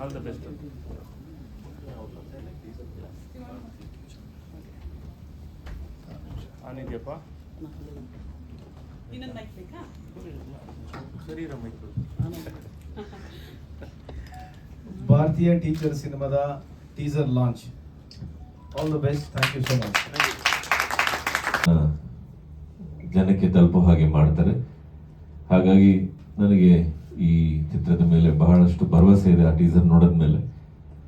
All the best ಆನಿದ್ಯಪ್ಪ ಭಾರತೀಯ teacher ಸಿನಿಮಾದ teaser launch all the best thank you so much ಜನಕ್ಕೆ ತಲುಪೋ ಹಾಗೆ ಮಾಡ್ತಾರೆ. ಹಾಗಾಗಿ ನನಗೆ ಈ ಚಿತ್ರದ ಮೇಲೆ ಬಹಳಷ್ಟು ಭರವಸೆ ಇದೆ ಆ ಟೀಸರ್ ನೋಡಿದ ಮೇಲೆ.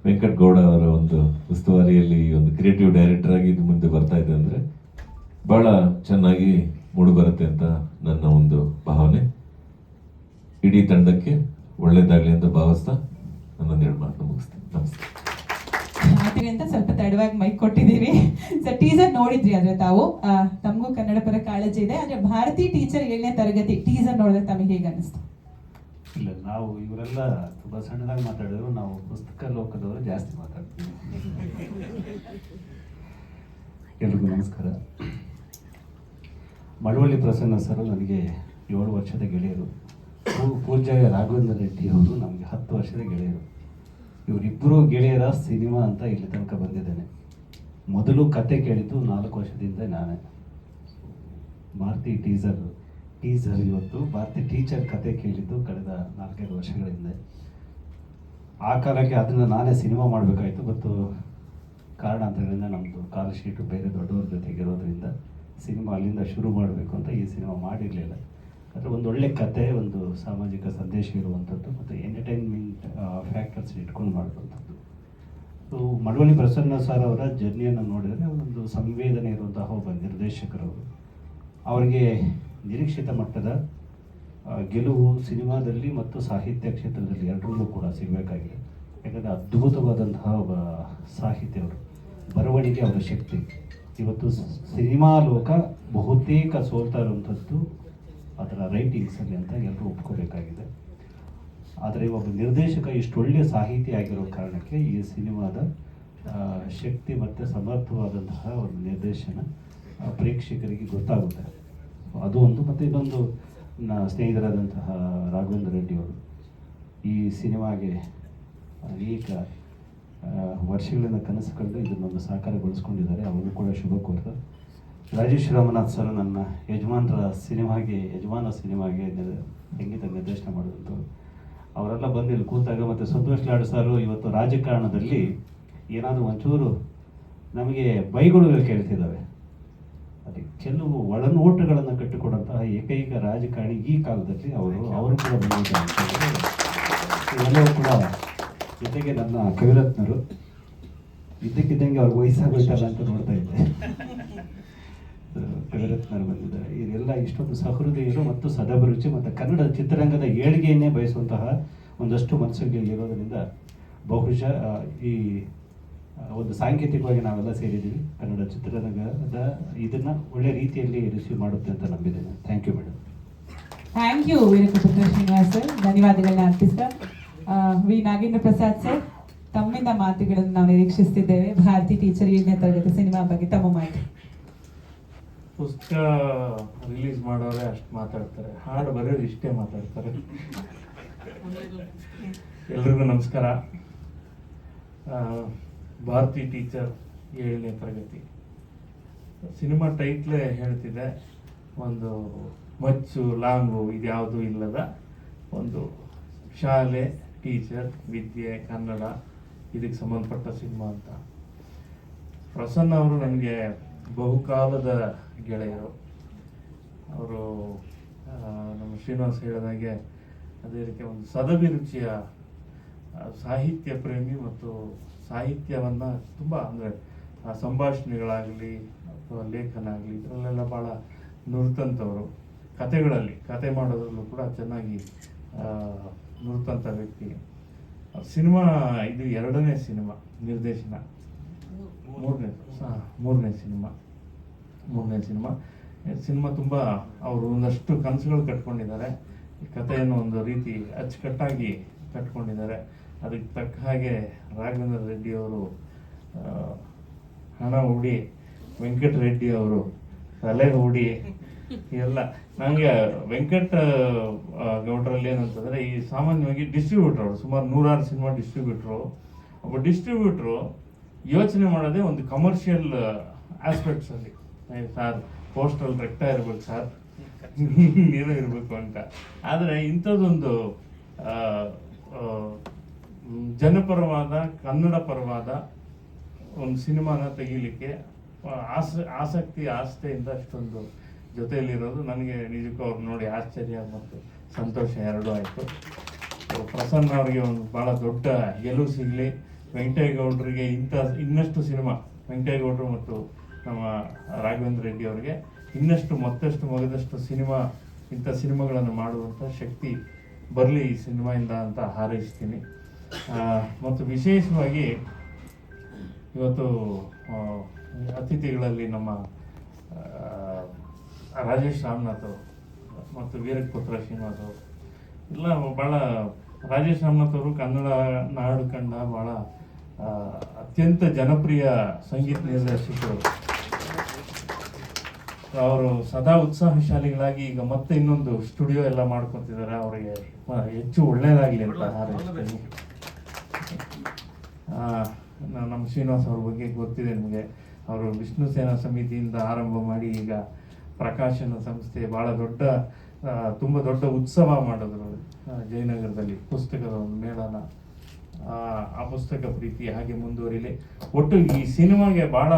ವೆಂಕಟ್ ಗೌಡ ಅವರ ಒಂದು ಉಸ್ತುವಾರಿಯಲ್ಲಿ ಒಂದು ಕ್ರಿಯೇಟಿವ್ ಡೈರೆಕ್ಟರ್ ಆಗಿ ಇದು ಮುಂದೆ ಬರ್ತಾ ಇದೆ ಅಂದ್ರೆ ಬಹಳ ಚೆನ್ನಾಗಿ ಮೂಡಿಬರುತ್ತೆ ಅಂತ ನನ್ನ ಒಂದು ಭಾವನೆ. ಇಡೀ ತಂಡಕ್ಕೆ ಒಳ್ಳೇದಾಗ್ಲಿ ಅಂತ ಭಾವಿಸ್ತಾ ನನ್ನೊಂದೆರಡು ಮಾತನ್ನು ಮುಗಿಸ್ತೀನಿ. ನಮಸ್ತೆ. ಅಂತ ಸ್ವಲ್ಪ ತಡವಾಗಿ ಮೈಕ್ ಕೊಟ್ಟಿದ್ದೀವಿ. ಸರ್ ಟೀಸರ್ ನೋಡಿದ್ರಿ ಅಂದ್ರೆ ತಾವು. ತಮಗೂ ಕನ್ನಡ ಪರ ಕಾಳಜಿ ಇದೆ. ಅಂದ್ರೆ ಭಾರತೀಯ ಟೀಚರ್ ಏಳನೇ ತರಗತಿ ಟೀಸರ್ ನೋಡಿದ್ರೆ ತಮಗೆ ಹೇಗೆ ಅನಿಸ್ತು ಇಲ್ಲ, ನಾವು ಇವರೆಲ್ಲ ತುಂಬ ಸಣ್ಣದಾಗಿ ಮಾತಾಡಿದ್ರು, ನಾವು ಪುಸ್ತಕ ಲೋಕದವರು ಜಾಸ್ತಿ ಮಾತಾಡ್ತೀವಿ. ಎಲ್ರಿಗೂ ನಮಸ್ಕಾರ. ಮಳವಳ್ಳಿ ಪ್ರಸನ್ನ ಸರ್ ನನಗೆ ಏಳು ವರ್ಷದ ಗೆಳೆಯರು. ಪೂಜ್ಯ ರಾಘವೇಂದ್ರ ರೆಡ್ಡಿ ಅವರು ನಮಗೆ ಹತ್ತು ವರ್ಷದ ಗೆಳೆಯರು. ಇವರಿಬ್ಬರು ಗೆಳೆಯರ ಸಿನಿಮಾ ಅಂತ ಇಲ್ಲಿ ತನಕ ಬಂದಿದ್ದೇನೆ. ಮೊದಲು ಕತೆ ಕೇಳಿದ್ದು ನಾಲ್ಕು ವರ್ಷದಿಂದ ನಾನೇ. ಮಾರುತಿ ಟೀಸರ್ ಟೀಸರ್ ಇವತ್ತು ಭಾರತಿ ಟೀಚರ್ ಕತೆ ಕೇಳಿದ್ದು ಕಳೆದ ನಾಲ್ಕೈದು ವರ್ಷಗಳ ಹಿಂದೆ. ಆ ಕಾಲಕ್ಕೆ ಅದನ್ನು ನಾನೇ ಸಿನಿಮಾ ಮಾಡಬೇಕಾಯ್ತು, ಮತ್ತು ಕಾರಣಾಂತರಗಳಿಂದ ನಮ್ಮದು ಕಾಲ್ ಶೀಟು ಬೇರೆ ದೊಡ್ಡವ್ರ ಜೊತೆಗಿರೋದ್ರಿಂದ ಸಿನಿಮಾ ಅಲ್ಲಿಂದ ಶುರು ಮಾಡಬೇಕು ಅಂತ ಈ ಸಿನಿಮಾ ಮಾಡಿರಲಿಲ್ಲ. ಆದರೆ ಒಂದು ಒಳ್ಳೆ ಕತೆ, ಒಂದು ಸಾಮಾಜಿಕ ಸಂದೇಶ ಇರುವಂಥದ್ದು, ಮತ್ತು ಎಂಟರ್ಟೈನ್ಮೆಂಟ್ ಫ್ಯಾಕ್ಟರ್ಸ್ ಇಟ್ಕೊಂಡು ಮಾಡುವಂಥದ್ದು. ಸೊ, ಮಳವಳ್ಳಿ ಪ್ರಸನ್ನ ಸರ್ ಅವರ ಜರ್ನಿಯನ್ನು ನೋಡಿದರೆ ಒಂದು ಸಂವೇದನೆ ಇರುವಂತಹ ಒಬ್ಬ ನಿರ್ದೇಶಕರವರು. ಅವರಿಗೆ ನಿರೀಕ್ಷಿತ ಮಟ್ಟದ ಗೆಲುವು ಸಿನಿಮಾದಲ್ಲಿ ಮತ್ತು ಸಾಹಿತ್ಯ ಕ್ಷೇತ್ರದಲ್ಲಿ ಎರಡರಲ್ಲೂ ಕೂಡ ಸಿಗಬೇಕಾಗಿದೆ. ಯಾಕಂದರೆ ಅದ್ಭುತವಾದಂತಹ ಒಬ್ಬ ಸಾಹಿತ್ಯ ಅವರು. ಬರವಣಿಗೆ ಅವರ ಶಕ್ತಿ. ಇವತ್ತು ಸಿನಿಮಾ ಲೋಕ ಬಹುತೇಕ ಸೋಲ್ತಾ ಇರುವಂಥದ್ದು ಅದರ ರೈಟಿಂಗ್ಸಲ್ಲಿ ಅಂತ ಎಲ್ಲರೂ ಒಪ್ಕೋಬೇಕಾಗಿದೆ. ಆದರೆ ಒಬ್ಬ ನಿರ್ದೇಶಕ ಇಷ್ಟು ಒಳ್ಳೆಯ ಸಾಹಿತಿ ಆಗಿರೋ ಕಾರಣಕ್ಕೆ ಈ ಸಿನಿಮಾದ ಶಕ್ತಿ ಮತ್ತು ಸಮರ್ಥವಾದಂತಹ ಒಂದು ನಿರ್ದೇಶನ ಪ್ರೇಕ್ಷಕರಿಗೆ ಗೊತ್ತಾಗುತ್ತೆ. ಅದು ಒಂದು ಮತ್ತು ಇನ್ನೊಂದು ನನ್ನ ಸ್ನೇಹಿತರಾದಂತಹ ರಾಘವೇಂದ್ರ ರೆಡ್ಡಿ ಅವರು ಈ ಸಿನಿಮಾಗೆ ಅನೇಕ ವರ್ಷಗಳಿಂದ ಕನಸು ಕಂಡು ಇದನ್ನೊಂದು ಸಾಕಾರಗೊಳಿಸ್ಕೊಂಡಿದ್ದಾರೆ. ಅವರಿಗೂ ಕೂಡ ಶುಭ ಕೋರ್ತ. ರಾಜೇಶ್ ರಾಮನಾಥ್ ಸರ್ ನನ್ನ ಯಜಮಾನರ ಸಿನಿಮಾಗೆ, ಯಜಮಾನ ಸಿನಿಮಾಗೆ ಸಂಗೀತ ನಿರ್ದೇಶನ ಮಾಡಿದಂಥವ್ರು ಅವರೆಲ್ಲ ಬಂದು ಇಲ್ಲಿ ಕೂತಾಗ ಮತ್ತು ಸಂತೋಷ್ ಲಾಡ್ ಸರ್ ಇವತ್ತು ರಾಜಕಾರಣದಲ್ಲಿ ಏನಾದರೂ ಒಂಚೂರು ನಮಗೆ ಬೈಗುಳುಗಳು ಕೇಳ್ತಿದ್ದಾವೆ. ಅದಕ್ಕೆ ಕೆಲವು ಒಳನೋಟಗಳನ್ನು ಕಟ್ಟಿಕೊಡುವಂತಹ ಏಕೈಕ ರಾಜಕಾರಣಿ ಈ ಕಾಲದಲ್ಲಿ ಅವರು ಅವರು ಕೂಡ ಬಂದಿದ್ದಾರೆ ಕೂಡ ಜೊತೆಗೆ ನನ್ನ ಕವಿರತ್ನರು ಇದ್ದಕ್ಕಿದ್ದಂಗೆ ಅವ್ರಿಗೆ ವಯಸ್ಸಾಗೋಯ್ತಲ್ಲ ಅಂತ ನೋಡ್ತಾ ಇದ್ದೆ. ಕವಿರತ್ನರು ಬಂದಿದ್ದಾರೆ. ಇದೆಲ್ಲ ಇಷ್ಟೊಂದು ಸಹೃದಯರು ಮತ್ತು ಸದಭಿರುಚಿ ಮತ್ತು ಕನ್ನಡ ಚಿತ್ರರಂಗದ ಏಳಿಗೆಯನ್ನೇ ಬಯಸುವಂತಹ ಒಂದಷ್ಟು ಮನಸ್ಸುಗಳಿರೋದರಿಂದ ಬಹುಶಃ ಈ ಒಂದು ಸಾಂಕೇತಿಕವಾಗಿ ನಾವೆಲ್ಲ ಸೇರಿದ್ದೀವಿ. ಕನ್ನಡ ಚಿತ್ರರಂಗದ ಇದನ್ನ ಒಳ್ಳೆ ರೀತಿಯಲ್ಲಿ ರಿಸೀವ್ ಮಾಡುತ್ತೆ ಅಂತ ನಂಬಿದ್ದೇನೆ. Thank you madam thank you Veerakrishna Srinivas sir ಧನ್ಯವಾದಗಳನ್ನ ಅರ್ಪಿಸ್ತಾ ವಿ ನಾಗೇಂದ್ರ ಪ್ರಸಾದ್ ಸರ್ ತಮ್ಮಿಂದ ಮಾತುಗಳನ್ನು ನಾವು ನಿರೀಕ್ಷಿಸ್ತಿದ್ದೇವೆ. ಭಾರತಿ ಟೀಚರ್ ಏಳನೇ ತರಗತಿ ಸಿನಿಮಾ ಬಗ್ಗೆ ತಮ್ಮ ಮಾಹಿತಿ. ಪುಸ್ತಕ ರಿಲೀಸ್ ಮಾಡೋರೆ ಅಷ್ಟು ಮಾತಾಡ್ತಾರೆ. ಹಾಡು ಬರೆಯೋರು ಇಷ್ಟೇ ಮಾತಾಡ್ತಾರೆ. ಎಲ್ರಿಗೂ ನಮಸ್ಕಾರ. ಆ, ಭಾರತಿ ಟೀಚರ್ ಏಳನೇ ತರಗತಿ. ಸಿನಿಮಾ ಟೈಟ್ಲೇ ಹೇಳ್ತಿದೆ, ಒಂದು ಮಚ್ಚು, ಲಾಂಗು ಇದ್ಯಾವುದೂ ಇಲ್ಲದ ಒಂದು ಶಾಲೆ ಟೀಚರ್ ವಿದ್ಯೆ, ಕನ್ನಡ, ಇದಕ್ಕೆ ಸಂಬಂಧಪಟ್ಟ ಸಿನಿಮಾ ಅಂತ. ಪ್ರಸನ್ನ ಅವರು ನನಗೆ ಬಹುಕಾಲದ ಗೆಳೆಯರು. ಅವರು ನಮ್ಮ ಶ್ರೀನಿವಾಸ್ ಹೇಳಿದಾಗೆ ಅದೇ ರೀತಿ ಒಂದು ಸದಭಿರುಚಿಯ ಸಾಹಿತ್ಯ ಪ್ರೇಮಿ ಮತ್ತು ಸಾಹಿತ್ಯವನ್ನು ತುಂಬ ಅಂದರೆ ಸಂಭಾಷಣೆಗಳಾಗಲಿ ಅಥವಾ ಲೇಖನ ಆಗಲಿ ಇದರಲ್ಲೆಲ್ಲ ಭಾಳ ನುರಿತಂಥವರು ಕತೆಗಳಲ್ಲಿ ಕತೆ ಮಾಡೋದ್ರಲ್ಲೂ ಕೂಡ ಚೆನ್ನಾಗಿ ನುರಿತಂಥ ವ್ಯಕ್ತಿ. ಸಿನಿಮಾ ಇದು ಎರಡನೇ ಸಿನಿಮಾ, ನಿರ್ದೇಶನ. ಮೂರನೇ ಮೂರನೇ ಸಿನಿಮಾ. ಮೂರನೇ ಸಿನಿಮಾ. ಸಿನಿಮಾ ತುಂಬ ಅವರು ಒಂದಷ್ಟು ಕನಸುಗಳು ಕಟ್ಕೊಂಡಿದ್ದಾರೆ. ಕಥೆಯನ್ನು ಒಂದು ರೀತಿ ಅಚ್ಚುಕಟ್ಟಾಗಿ ಕಟ್ಕೊಂಡಿದ್ದಾರೆ. ಅದಕ್ಕೆ ತಕ್ಕ ಹಾಗೆ ರಾಘವೇಂದ್ರ ರೆಡ್ಡಿ ಅವರು ಹಣ ಹೂಡಿ, ವೆಂಕಟ ರೆಡ್ಡಿ ಅವರು, ತಲೆ ಹೂಡಿ, ಎಲ್ಲ. ನನಗೆ ವೆಂಕಟ ಗೌಡ್ರಲ್ಲಿ ಏನಂತಂದ್ರೆ ಈ ಸಾಮಾನ್ಯವಾಗಿ ಡಿಸ್ಟ್ರಿಬ್ಯೂಟರ್ ಅವರು, ಸುಮಾರು ನೂರಾರು ಸಿನಿಮಾ ಡಿಸ್ಟ್ರಿಬ್ಯೂಟ್ರು ಒಬ್ಬ ಡಿಸ್ಟ್ರಿಬ್ಯೂಟ್ರು ಯೋಚನೆ ಮಾಡೋದೇ ಒಂದು ಕಮರ್ಷಿಯಲ್ ಆಸ್ಪೆಕ್ಟ್ಸ್ ಅಲ್ಲಿ. ಸರ್ ಪೋಸ್ಟಲ್ ರೆಕ್ಟ ಇರ್ಬೇಕು ಸರ್. ಏನೋ ಇರಬೇಕು ಅಂತ. ಆದರೆ ಇಂಥದ್ದೊಂದು ಜನಪರವಾದ ಕನ್ನಡ ಪರವಾದ ಒಂದು ಸಿನಿಮಾನ ತೆಗೀಲಿಕ್ಕೆ ಆಸ, ಆಸಕ್ತಿ, ಆಸ್ಥೆಯಿಂದ ಅಷ್ಟೊಂದು ಜೊತೆಯಲ್ಲಿರೋದು ನನಗೆ ನಿಜಕ್ಕೂ ಅವ್ರು ನೋಡಿ ಆಶ್ಚರ್ಯ ಮತ್ತು ಸಂತೋಷ ಎರಡೂ ಆಯಿತು. ಪ್ರಸನ್ನ ಅವರಿಗೆ ಒಂದು ಭಾಳ ದೊಡ್ಡ ಗೆಲುವು ಸಿಗಲಿ. ವೆಂಕಟೇಗೌಡರಿಗೆ ಇಂಥ ಇನ್ನಷ್ಟು ಸಿನಿಮಾ, ವೆಂಕಟೇಗೌಡರು ಮತ್ತು ನಮ್ಮ ರಾಘವೇಂದ್ರ ರೆಡ್ಡಿ ಅವರಿಗೆ ಇನ್ನಷ್ಟು ಮತ್ತಷ್ಟು ಮಗದಷ್ಟು ಸಿನಿಮಾ, ಇಂಥ ಸಿನಿಮಾಗಳನ್ನು ಮಾಡುವಂಥ ಶಕ್ತಿ ಬರಲಿ ಈ ಸಿನಿಮಾಯಿಂದ ಅಂತ ಹಾರೈಸ್ತೀನಿ. ಮತ್ತು ವಿಶೇಷವಾಗಿ ಇವತ್ತು ಅತಿಥಿಗಳಲ್ಲಿ ನಮ್ಮ ರಾಜೇಶ್ ರಾಮನಾಥ್ ಮತ್ತು ವೀರಪುತ್ರ ಶ್ರೀನಿವಾಸ್ ಎಲ್ಲ ಭಾಳ ರಾಜೇಶ್ ರಾಮನಾಥ್ ಅವರು ಕನ್ನಡ ನಾಡು ಕಂಡ ಭಾಳ ಅತ್ಯಂತ ಜನಪ್ರಿಯ ಸಂಗೀತ ನಿರ್ದೇಶಕರು. ಅವರು ಸದಾ ಉತ್ಸಾಹಶಾಲಿಗಳಾಗಿ ಈಗ ಮತ್ತೆ ಇನ್ನೊಂದು ಸ್ಟುಡಿಯೋ ಎಲ್ಲ ಮಾಡ್ಕೊತಿದ್ದಾರೆ. ಅವರಿಗೆ ಹೆಚ್ಚು ಒಳ್ಳೇದಾಗಲಿ ಅಂತ ಹಾರೈಸ್ತೀನಿ. ನಮ್ಮ ಶ್ರೀನಿವಾಸ್ ಅವ್ರ ಬಗ್ಗೆ ಗೊತ್ತಿದೆ ನಿಮಗೆ. ಅವರು ವಿಷ್ಣು ಸೇನಾ ಸಮಿತಿಯಿಂದ ಆರಂಭ ಮಾಡಿ ಈಗ ಪ್ರಕಾಶನ ಸಂಸ್ಥೆ ಬಹಳ ದೊಡ್ಡ ತುಂಬ ದೊಡ್ಡ ಉತ್ಸವ ಮಾಡಿದ್ರು ಜಯನಗರದಲ್ಲಿ ಪುಸ್ತಕದ ಒಂದು ಮೇಳನ. ಆ, ಪುಸ್ತಕ ಪ್ರೀತಿ ಹಾಗೆ ಮುಂದುವರಿಲಿ. ಒಟ್ಟು ಈ ಸಿನಿಮಾಗೆ ಬಹಳ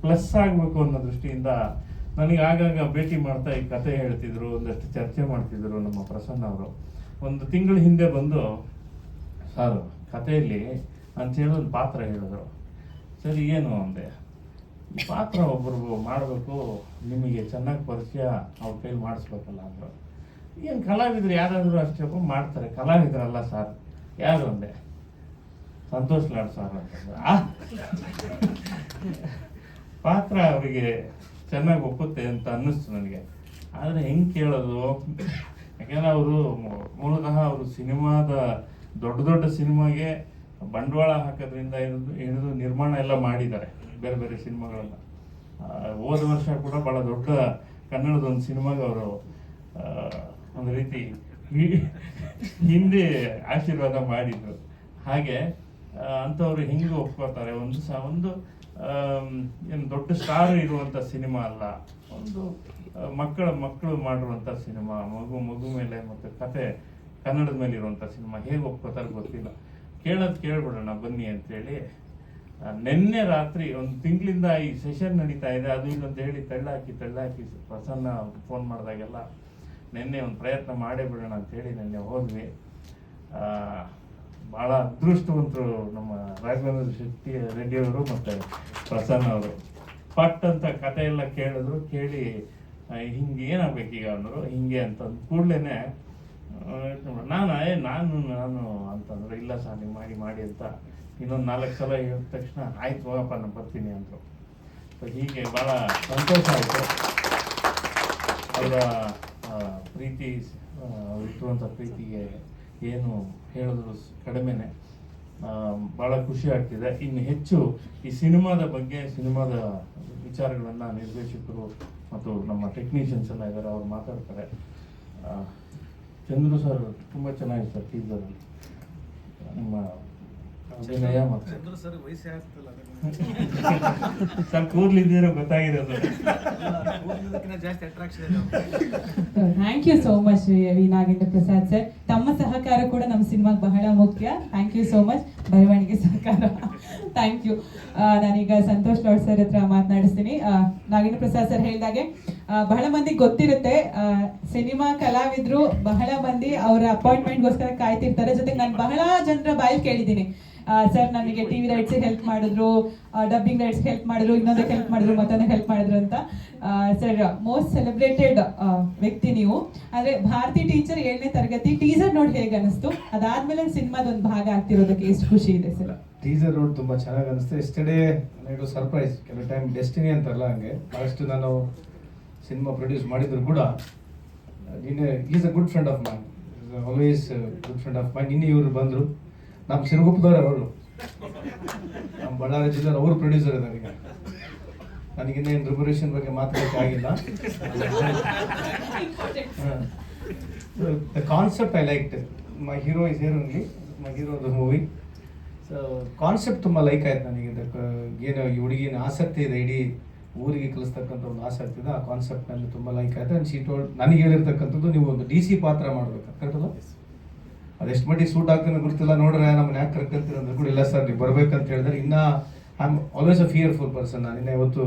ಪ್ಲಸ್ ಆಗಬೇಕು ಅನ್ನೋ ದೃಷ್ಟಿಯಿಂದ ನನಗೆ ಆಗಾಗ ಭೇಟಿ ಮಾಡ್ತಾ ಈ ಕತೆ ಹೇಳ್ತಿದ್ರು ಒಂದಷ್ಟು ಚರ್ಚೆ ಮಾಡ್ತಿದ್ರು ನಮ್ಮ ಪ್ರಸನ್ನ ಅವರು. ಒಂದು ತಿಂಗಳ ಹಿಂದೆ ಬಂದು ಸರ್, ಕಥೆಯಲ್ಲಿ ಅಂತೇಳಿ ಒಂದು ಪಾತ್ರ ಹೇಳಿದ್ರು. ಸರಿ, ಏನು ಅಂದೆ? ಈ ಪಾತ್ರ ಒಬ್ಬರು ಮಾಡಬೇಕು, ನಿಮಗೆ ಚೆನ್ನಾಗಿ ಪರಿಚಯ, ಅವ್ರ ಕೈಲಿ ಮಾಡಿಸ್ಬೇಕಲ್ಲ ಅಂದರು. ಏನು ಕಲಾವಿದ್ರು ಯಾರಾದರೂ ಅಷ್ಟೇ ಮಾಡ್ತಾರೆ, ಕಲಾವಿದರಲ್ಲ ಸರ್. ಯಾರು ಅಂದೆ? ಸಂತೋಷ್ ಲಾಡ್ ಸರ್ ಅಂತ ಪಾತ್ರ ಅವರಿಗೆ ಚೆನ್ನಾಗಿ ಒಪ್ಪುತ್ತೆ ಅಂತ ಅನ್ನಿಸ್ತು ನನಗೆ. ಆದರೆ ಹೆಂಗೆ ಕೇಳೋದು? ಯಾಕೆಂದ್ರೆ ಅವರು ಮೂಲತಃ ಅವರು ಸಿನಿಮಾದ ದೊಡ್ಡ ದೊಡ್ಡ ಸಿನಿಮಾಗೆ ಬಂಡವಾಳ ಹಾಕೋದ್ರಿಂದ ಹಿಡಿದು ಹಿಡಿದು ನಿರ್ಮಾಣ ಎಲ್ಲ ಮಾಡಿದ್ದಾರೆ. ಬೇರೆ ಬೇರೆ ಸಿನಿಮಾಗಳನ್ನ. ಹೋದ ವರ್ಷ ಕೂಡ ಭಾಳ ದೊಡ್ಡ ಕನ್ನಡದ ಒಂದು ಸಿನಿಮಾಗೆ ಅವರು ಒಂದು ರೀತಿ ಹಿಂದೆ ಆಶೀರ್ವಾದ ಮಾಡಿದ್ರು. ಹಾಗೆ ಅಂಥವ್ರು ಹೆಂಗೆ ಒಪ್ಕೋತಾರೆ? ಒಂದು ಸಹ ಒಂದು ಏನು ದೊಡ್ಡ ಸ್ಟಾರ್ ಇರುವಂಥ ಸಿನಿಮಾ ಅಲ್ಲ. ಒಂದು ಮಕ್ಕಳ ಮಕ್ಕಳು ಮಾಡಿರುವಂಥ ಸಿನಿಮಾ. ಮಗು ಮಗು ಮೇಲೆ ಮತ್ತು ಕತೆ ಕನ್ನಡದ ಮೇಲೆ ಇರುವಂಥ ಸಿನಿಮಾ ಹೇಗೆ ಒಪ್ಕೋತಾರೆ ಗೊತ್ತಿಲ್ಲ. ಕೇಳೋದು ಕೇಳ್ಬಿಡೋಣ, ಬನ್ನಿ ಅಂತೇಳಿ. ನಿನ್ನೆ ರಾತ್ರಿ ಒಂದು ತಿಂಗಳಿಂದ ಈ ಸೆಷನ್ ನಡೀತಾ ಇದೆ, ಅದು ಅಂತ ಹೇಳಿ ತಳ್ಳಾಕಿ ತಳ್ಳಾಕಿ ಪ್ರಸನ್ನ ಫೋನ್ ಮಾಡಿದಾಗೆಲ್ಲ ನಿನ್ನೆ ಒಂದು ಪ್ರಯತ್ನ ಮಾಡೇ ಬಿಡೋಣ ಅಂತೇಳಿ ನಿನ್ನೆ ಹೋದ್ವಿ. ಭಾಳ ಅದೃಷ್ಟವಂತರು ನಮ್ಮ ರಾಘವೇಂದ್ರ ಶೆಟ್ಟಿ ರೆಡ್ಡಿ ಅವರು ಮತ್ತು ಪ್ರಸನ್ನ ಅವರು. ಪಟ್ ಅಂತ ಕತೆ ಎಲ್ಲ ಕೇಳಿದ್ರು, ಕೇಳಿ ಹಿಂಗೆ ಏನಾಗಬೇಕು ಈಗ ಅಂದರು, ಹಿಂಗೆ ಅಂತಂದು ಕೂಡಲೇ ನಾನು, ಏ, ನಾನು ನಾನು ಅಂತಂದ್ರೆ, ಇಲ್ಲ ಸರ್, ನೀವು ಮಾಡಿ ಮಾಡಿ ಅಂತ ಇನ್ನೊಂದು ನಾಲ್ಕು ಸಲ ಹೇಳಿದ ತಕ್ಷಣ, ಆಯ್ತು ಹೋಗಪ್ಪ, ನಾನು ಬರ್ತೀನಿ ಅಂದರು. ಸೊ ಹೀಗೆ ಭಾಳ ಸಂತೋಷ ಆಯಿತು. ಅವರ ಪ್ರೀತಿ ಇಟ್ಟಿರುವಂಥ ಪ್ರೀತಿಗೆ ಏನು ಹೇಳಿದ್ರು ಕಡಿಮೆನೆ. ಭಾಳ ಖುಷಿ ಆಗ್ತಿದೆ. ಇನ್ನು ಹೆಚ್ಚು ಈ ಸಿನಿಮಾದ ಬಗ್ಗೆ, ಸಿನಿಮಾದ ವಿಚಾರಗಳನ್ನು ನಿರ್ದೇಶಕರು ಮತ್ತು ನಮ್ಮ ಟೆಕ್ನಿಷಿಯನ್ಸ್ ಎಲ್ಲ ಇದ್ದಾರೆ, ಅವ್ರು ಮಾತಾಡ್ತಾರೆ. ಚಂದ್ರು ಸರ್ ತುಂಬ ಚೆನ್ನಾಗಿದೆ ಸರ್ ಟೀಸರ್ ನಿಮ್ಮ ಅಭಿನಯ ಮತ್ತು ಚಂದ್ರ ಸರ್ ವಯಸ್ಸೇ ಆಗ್ತಿಲ್ಲ ಸರ್ ಕೂದಲಿದ್ದೀರೋ ಗೊತ್ತಾಗಿರೋದು ಜಾಸ್ತಿ ಅಟ್ರಾಕ್ಷನ್ ಇದೆ thank you so much V Nagendra Prasad sir. ತಮ್ಮ ಸಹಕಾರ ಕೂಡ ನಮ್ಮ ಸಿನಿಮಾಗೆ ಬಹಳ ಮುಖ್ಯ. ಥ್ಯಾಂಕ್ ಯು ಸೋ ಮಚ್ ಬರವಣಿಗೆ ಸಹಕಾರ. ಥ್ಯಾಂಕ್ ಯು ನಾನೀಗ ಸಂತೋಷ್ ಲಾಡ್ ಸರ್ ಹತ್ರ ಮಾತನಾಡಿಸ್ತೀನಿ. ನಾಗೇಂದ್ರ ಪ್ರಸಾದ್ ಸರ್ ಹೇಳಿದಾಗೆ ಬಹಳ ಮಂದಿ ಗೊತ್ತಿರುತ್ತೆ. ಸಿನಿಮಾ ಕಲಾವಿದ್ರು ಬಹಳ ಮಂದಿ ಅವರ ಅಪಾಯಿಂಟ್ಮೆಂಟ್ಗೋಸ್ಕರ ಕಾಯ್ತಿರ್ತಾರೆ. ಜೊತೆಗೆ ನಾನು ಬಹಳ ಜನರ ಬಾಯಲ್ಲಿ ಕೇಳಿದ್ದೀನಿ. ಸರ್ ನನಗೆ ಟಿವಿ ರೈಟ್ಸ್ ಹೆಲ್ಪ್ ಮಾಡಿದ್ರು. ಡಬ್ಬಿಂಗ್ ರೈಟ್ಸ್ ಹೆಲ್ಪ್ ಮಾಡಿದ್ರು ಇನ್ನೊಂದಕ್ಕೆ ಹೆಲ್ಪ್ ಮಾಡಿದ್ರು, ಮತ್ತೊಂದು ಹೆಲ್ಪ್ ಮಾಡಿದ್ರು ಅಂತ ಸರ್ ಮೋಸ್ಟ್ ಸೆಲೆಬ್ರೇಟೆಡ್ ವ್ಯಕ್ತಿ ನೀವು. ಅಂದ್ರೆ ಭಾರತಿ ಟೀಚರ್ ಏಳನೇ ತರಗತಿ ಟೀಸರ್ ನೋಡಿ ಹೇಗೆ ಅನಿಸ್ತು? ಅದಾದ್ಮೇಲೆ ಸಿನಿಮಾದ ಒಂದು ಭಾಗ ಆಗ್ತಿರೋದಕ್ಕೆ ಎಷ್ಟು ಖುಷಿ ಇದೆ ಸರ್ ಟೀಸರ್ ನೋಡಿ ತುಂಬಾ ಚೆನ್ನಾಗಿ ಅನಿಸ್ತು. ಎಸ್ಟರ್ಡೇ ನನಗೆ ಸರ್ಪ್ರೈಸ್ ಕೆಲವು ಟೈಮ್ ಡೆಸ್ಟಿನಿ ಅಂತಾರಲ್ಲ ಹಂಗೆ. ಭಾಳಷ್ಟು ನಾನು ಸಿನಿಮಾ ಪ್ರೊಡ್ಯೂಸ್ ಮಾಡಿದ್ರು ಕೂಡ. ನಿನ್ನೆ is a good friend of mine always good friend of mine ನಿನ್ನೆ ಇವರು ಬಂದರು. ನಮ್ಮ ಸಿರುಗುಪ್ಪದವ್ರು ಅವರು. ನಮ್ಮ ಬಳ್ಳಾರಿ ಜಿಲ್ಲೆ ಅವರು ಪ್ರೊಡ್ಯೂಸರ್ ನನಗೆ ನನಗೆ ನನಗಿನ್ನೇನು ರಿಮುರೇಷನ್ ಬಗ್ಗೆ ಮಾತಾಡಕ್ಕೆ ಆಗಿಲ್ಲ. The concept I like my hero is here only my hero the movie so concept ತುಂಬ ಲೈಕ್ ಆಯ್ತು ನನಗೆ. ಇದಕ್ಕೆ ಏನು ಈ ಹುಡುಗಿನ ಆಸಕ್ತಿ ಇದೆ, ಇಡೀ ಊರಿಗೆ ಕಲಿಸ್ತಕ್ಕಂಥ ಒಂದು ಆಸಕ್ತಿ ಇದೆ. ಆ ಕಾನ್ಸೆಪ್ಟ್ನಲ್ಲಿ ತುಂಬ ಲೈಕ್ ಆಯ್ತು. ಆ್ಯಂಡ್ ಶೀ ಟೋಲ್ಡ್ ನನಗೆ ಹೇಳಿರ್ತಕ್ಕಂಥದ್ದು, ನೀವು ಒಂದು ಡಿ ಸಿ ಪಾತ್ರ ಮಾಡಬೇಕು. ಕರೆಕ್ಟಲ್ಲ ಅದೆಷ್ಟು ಮಟ್ಟಿಗೆ ಸೂಟ್ ಆಗ್ತಾನೆ ಗೊತ್ತಿಲ್ಲ. ನೋಡ್ರೆ ನಮ್ಮನ್ನ ಯಾಕೆ ಕರ್ಕೊಂತೀರ ಅಂದ್ರೆ ಕೂಡ ಇಲ್ಲ ಸರ್, ನೀವು ಬರ್ಬೇಕಂತ ಹೇಳಿದ್ರೆ ಇನ್ನ I am always a fearful person ನಾನು ಇವತ್ತು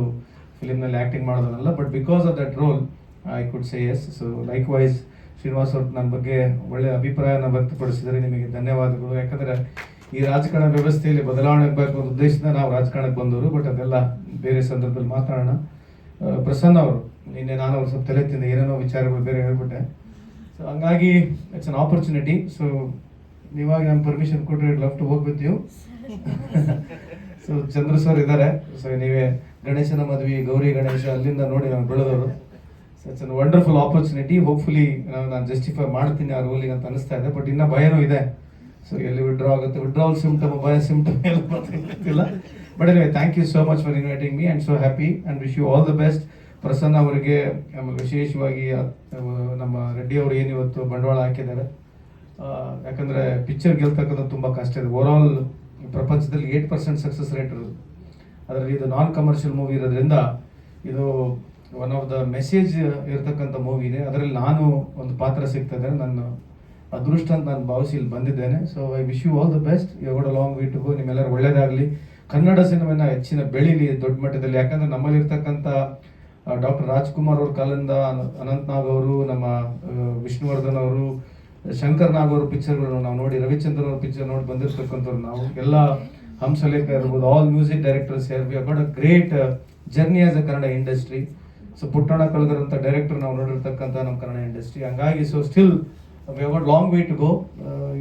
ಫಿಲಿಮ್ನಲ್ಲಿ acting ಮಾಡೋದನ್ನಲ್ಲ but because of that role I could say yes so likewise Srinivas ಅವ್ರ ನನ್ನ ಬಗ್ಗೆ ಒಳ್ಳೆ ಅಭಿಪ್ರಾಯನ ವ್ಯಕ್ತಪಡಿಸಿದರೆ ನಿಮಗೆ ಧನ್ಯವಾದಗಳು. ಯಾಕಂದರೆ ಈ ರಾಜಕಾರಣ ವ್ಯವಸ್ಥೆಯಲ್ಲಿ ಬದಲಾವಣೆ ಆಗಬೇಕು ಅನ್ನೋ ಉದ್ದೇಶದಿಂದ ನಾವು ರಾಜಕಾರಣಕ್ಕೆ ಬಂದವರು ಬಟ್ ಅದೆಲ್ಲ ಬೇರೆ ಸಂದರ್ಭದಲ್ಲಿ ಮಾತಾಡೋಣ. ಪ್ರಸನ್ನ ಅವರು, ನಿನ್ನೆ ನಾನು ಅವ್ರು ಸ್ವಲ್ಪ ತಲೆ ಏನೇನೋ ವಿಚಾರಗಳು ಬೇರೆ ಹೇಳ್ಬಿಟ್ಟೆ. ಸೊ ಹಂಗಾಗಿ ಇಟ್ಸ್ ಅನ್ ಆಪರ್ಚುನಿಟಿ ಸೊ ನೀವಾಗಿ ನಾನು ಪರ್ಮಿಷನ್ ಕೊಟ್ಟರೆ love to work with you so Chandra sir ಇದ್ದಾರೆ ಸೊ ನೀವೇ ಗಣೇಶನ ಮದುವೆ ಗೌರಿ ಗಣೇಶ ಅಲ್ಲಿಂದ ನೋಡಿ ನಾನು ಬೆಳೆದವರು. So it's an wonderful opportunity hopefully ನಾನು ಜಸ್ಟಿಫೈ ಮಾಡ್ತೀನಿ ಆ ರೋಲಿಗೆ ಅಂತ ಅನಿಸ್ತಾ ಇದೆ. ಬಟ್ ಇನ್ನೂ ಭಯನೂ ಇದೆ. ಸೊ ಎಲ್ಲಿ ವಿಡ್ರಾ ಆಗುತ್ತೆ? ವಿಡ್ರಾವಲ್ ಸಿಮ್ಟಮ್ ಭಯ ಸಿಮ್ಟಮ್ ಎಲ್ಲ ಗೊತ್ತಿಲ್ಲ. But anyway thank you so much for inviting me and so happy and wish you all the best Prasanna ಅವರಿಗೆ ವಿಶೇಷವಾಗಿ ನಮ್ಮ ರೆಡ್ಡಿ ಅವರು ಏನು ಇವತ್ತು ಬಂಡವಾಳ ಹಾಕಿದ್ದಾರೆ. ಯಾಕಂದರೆ ಪಿಕ್ಚರ್ ಗೆಲ್ತಕ್ಕಂಥ ತುಂಬ ಕಷ್ಟ ಇದೆ. ಓವರ್ ಆಲ್ ಪ್ರಪಂಚದಲ್ಲಿ ಏಟ್ ಪರ್ಸೆಂಟ್ ಸಕ್ಸಸ್ ರೇಟ್ ಇರೋದು. ಅದರಲ್ಲಿ ಇದು ನಾನ್ ಕಮರ್ಷಿಯಲ್ ಮೂವಿ ಇರೋದ್ರಿಂದ ಇದು ಒನ್ ಆಫ್ ದ ಮೆಸೇಜ್ ಇರತಕ್ಕಂಥ ಮೂವಿ ಇದೆ. ಅದರಲ್ಲಿ ನಾನು ಒಂದು ಪಾತ್ರ ಸಿಗ್ತದೆ ನನ್ನ ಅದೃಷ್ಟ ಅಂತ ನಾನು ಭಾವಿಸಿ ಇಲ್ಲಿ ಬಂದಿದ್ದೇನೆ. So I wish you all the best good long way to go ನಿಮ್ಮೆಲ್ಲರೂ ಒಳ್ಳೇದಾಗಲಿ. ಕನ್ನಡ ಸಿನಿಮಾನ ಹೆಚ್ಚಿನ ಬೆಳೀಲಿ ದೊಡ್ಡ ಮಟ್ಟದಲ್ಲಿ. ಯಾಕಂದ್ರೆ ನಮ್ಮಲ್ಲಿ ಇರ್ತಕ್ಕಂಥ ಡಾಕ್ಟರ್ ರಾಜ್ಕುಮಾರ್ ಅವ್ರ ಕಾಲದಿಂದ ಅನಂತ್ನಾಗ್ ಅವರು, ನಮ್ಮ ವಿಷ್ಣುವರ್ಧನ್ ಅವರು, ಶಂಕರ್ ನಾಗ್ ಅವ್ರ ಪಿಕ್ಚರ್ಗಳು ನಾವು ನೋಡಿ, ರವಿಚಂದ್ರನ್ ಅವ್ರ ಪಿಕ್ಚರ್ ನೋಡಿ ಬಂದಿರ್ತಕ್ಕಂಥವ್ರು ನಾವು. ಎಲ್ಲ ಹಂಸಲೇಖ ಇರ್ಬೋದು all music directors got a great journey as a Kannada industry so Puttanna ಕಳೆದಿರಂತ director ನಾವು ನೋಡಿರ್ತಕ್ಕಂಥ ನಮ್ಮ ಕನ್ನಡ ಇಂಡಸ್ಟ್ರಿ ಹಂಗಾಗಿ so still long way to go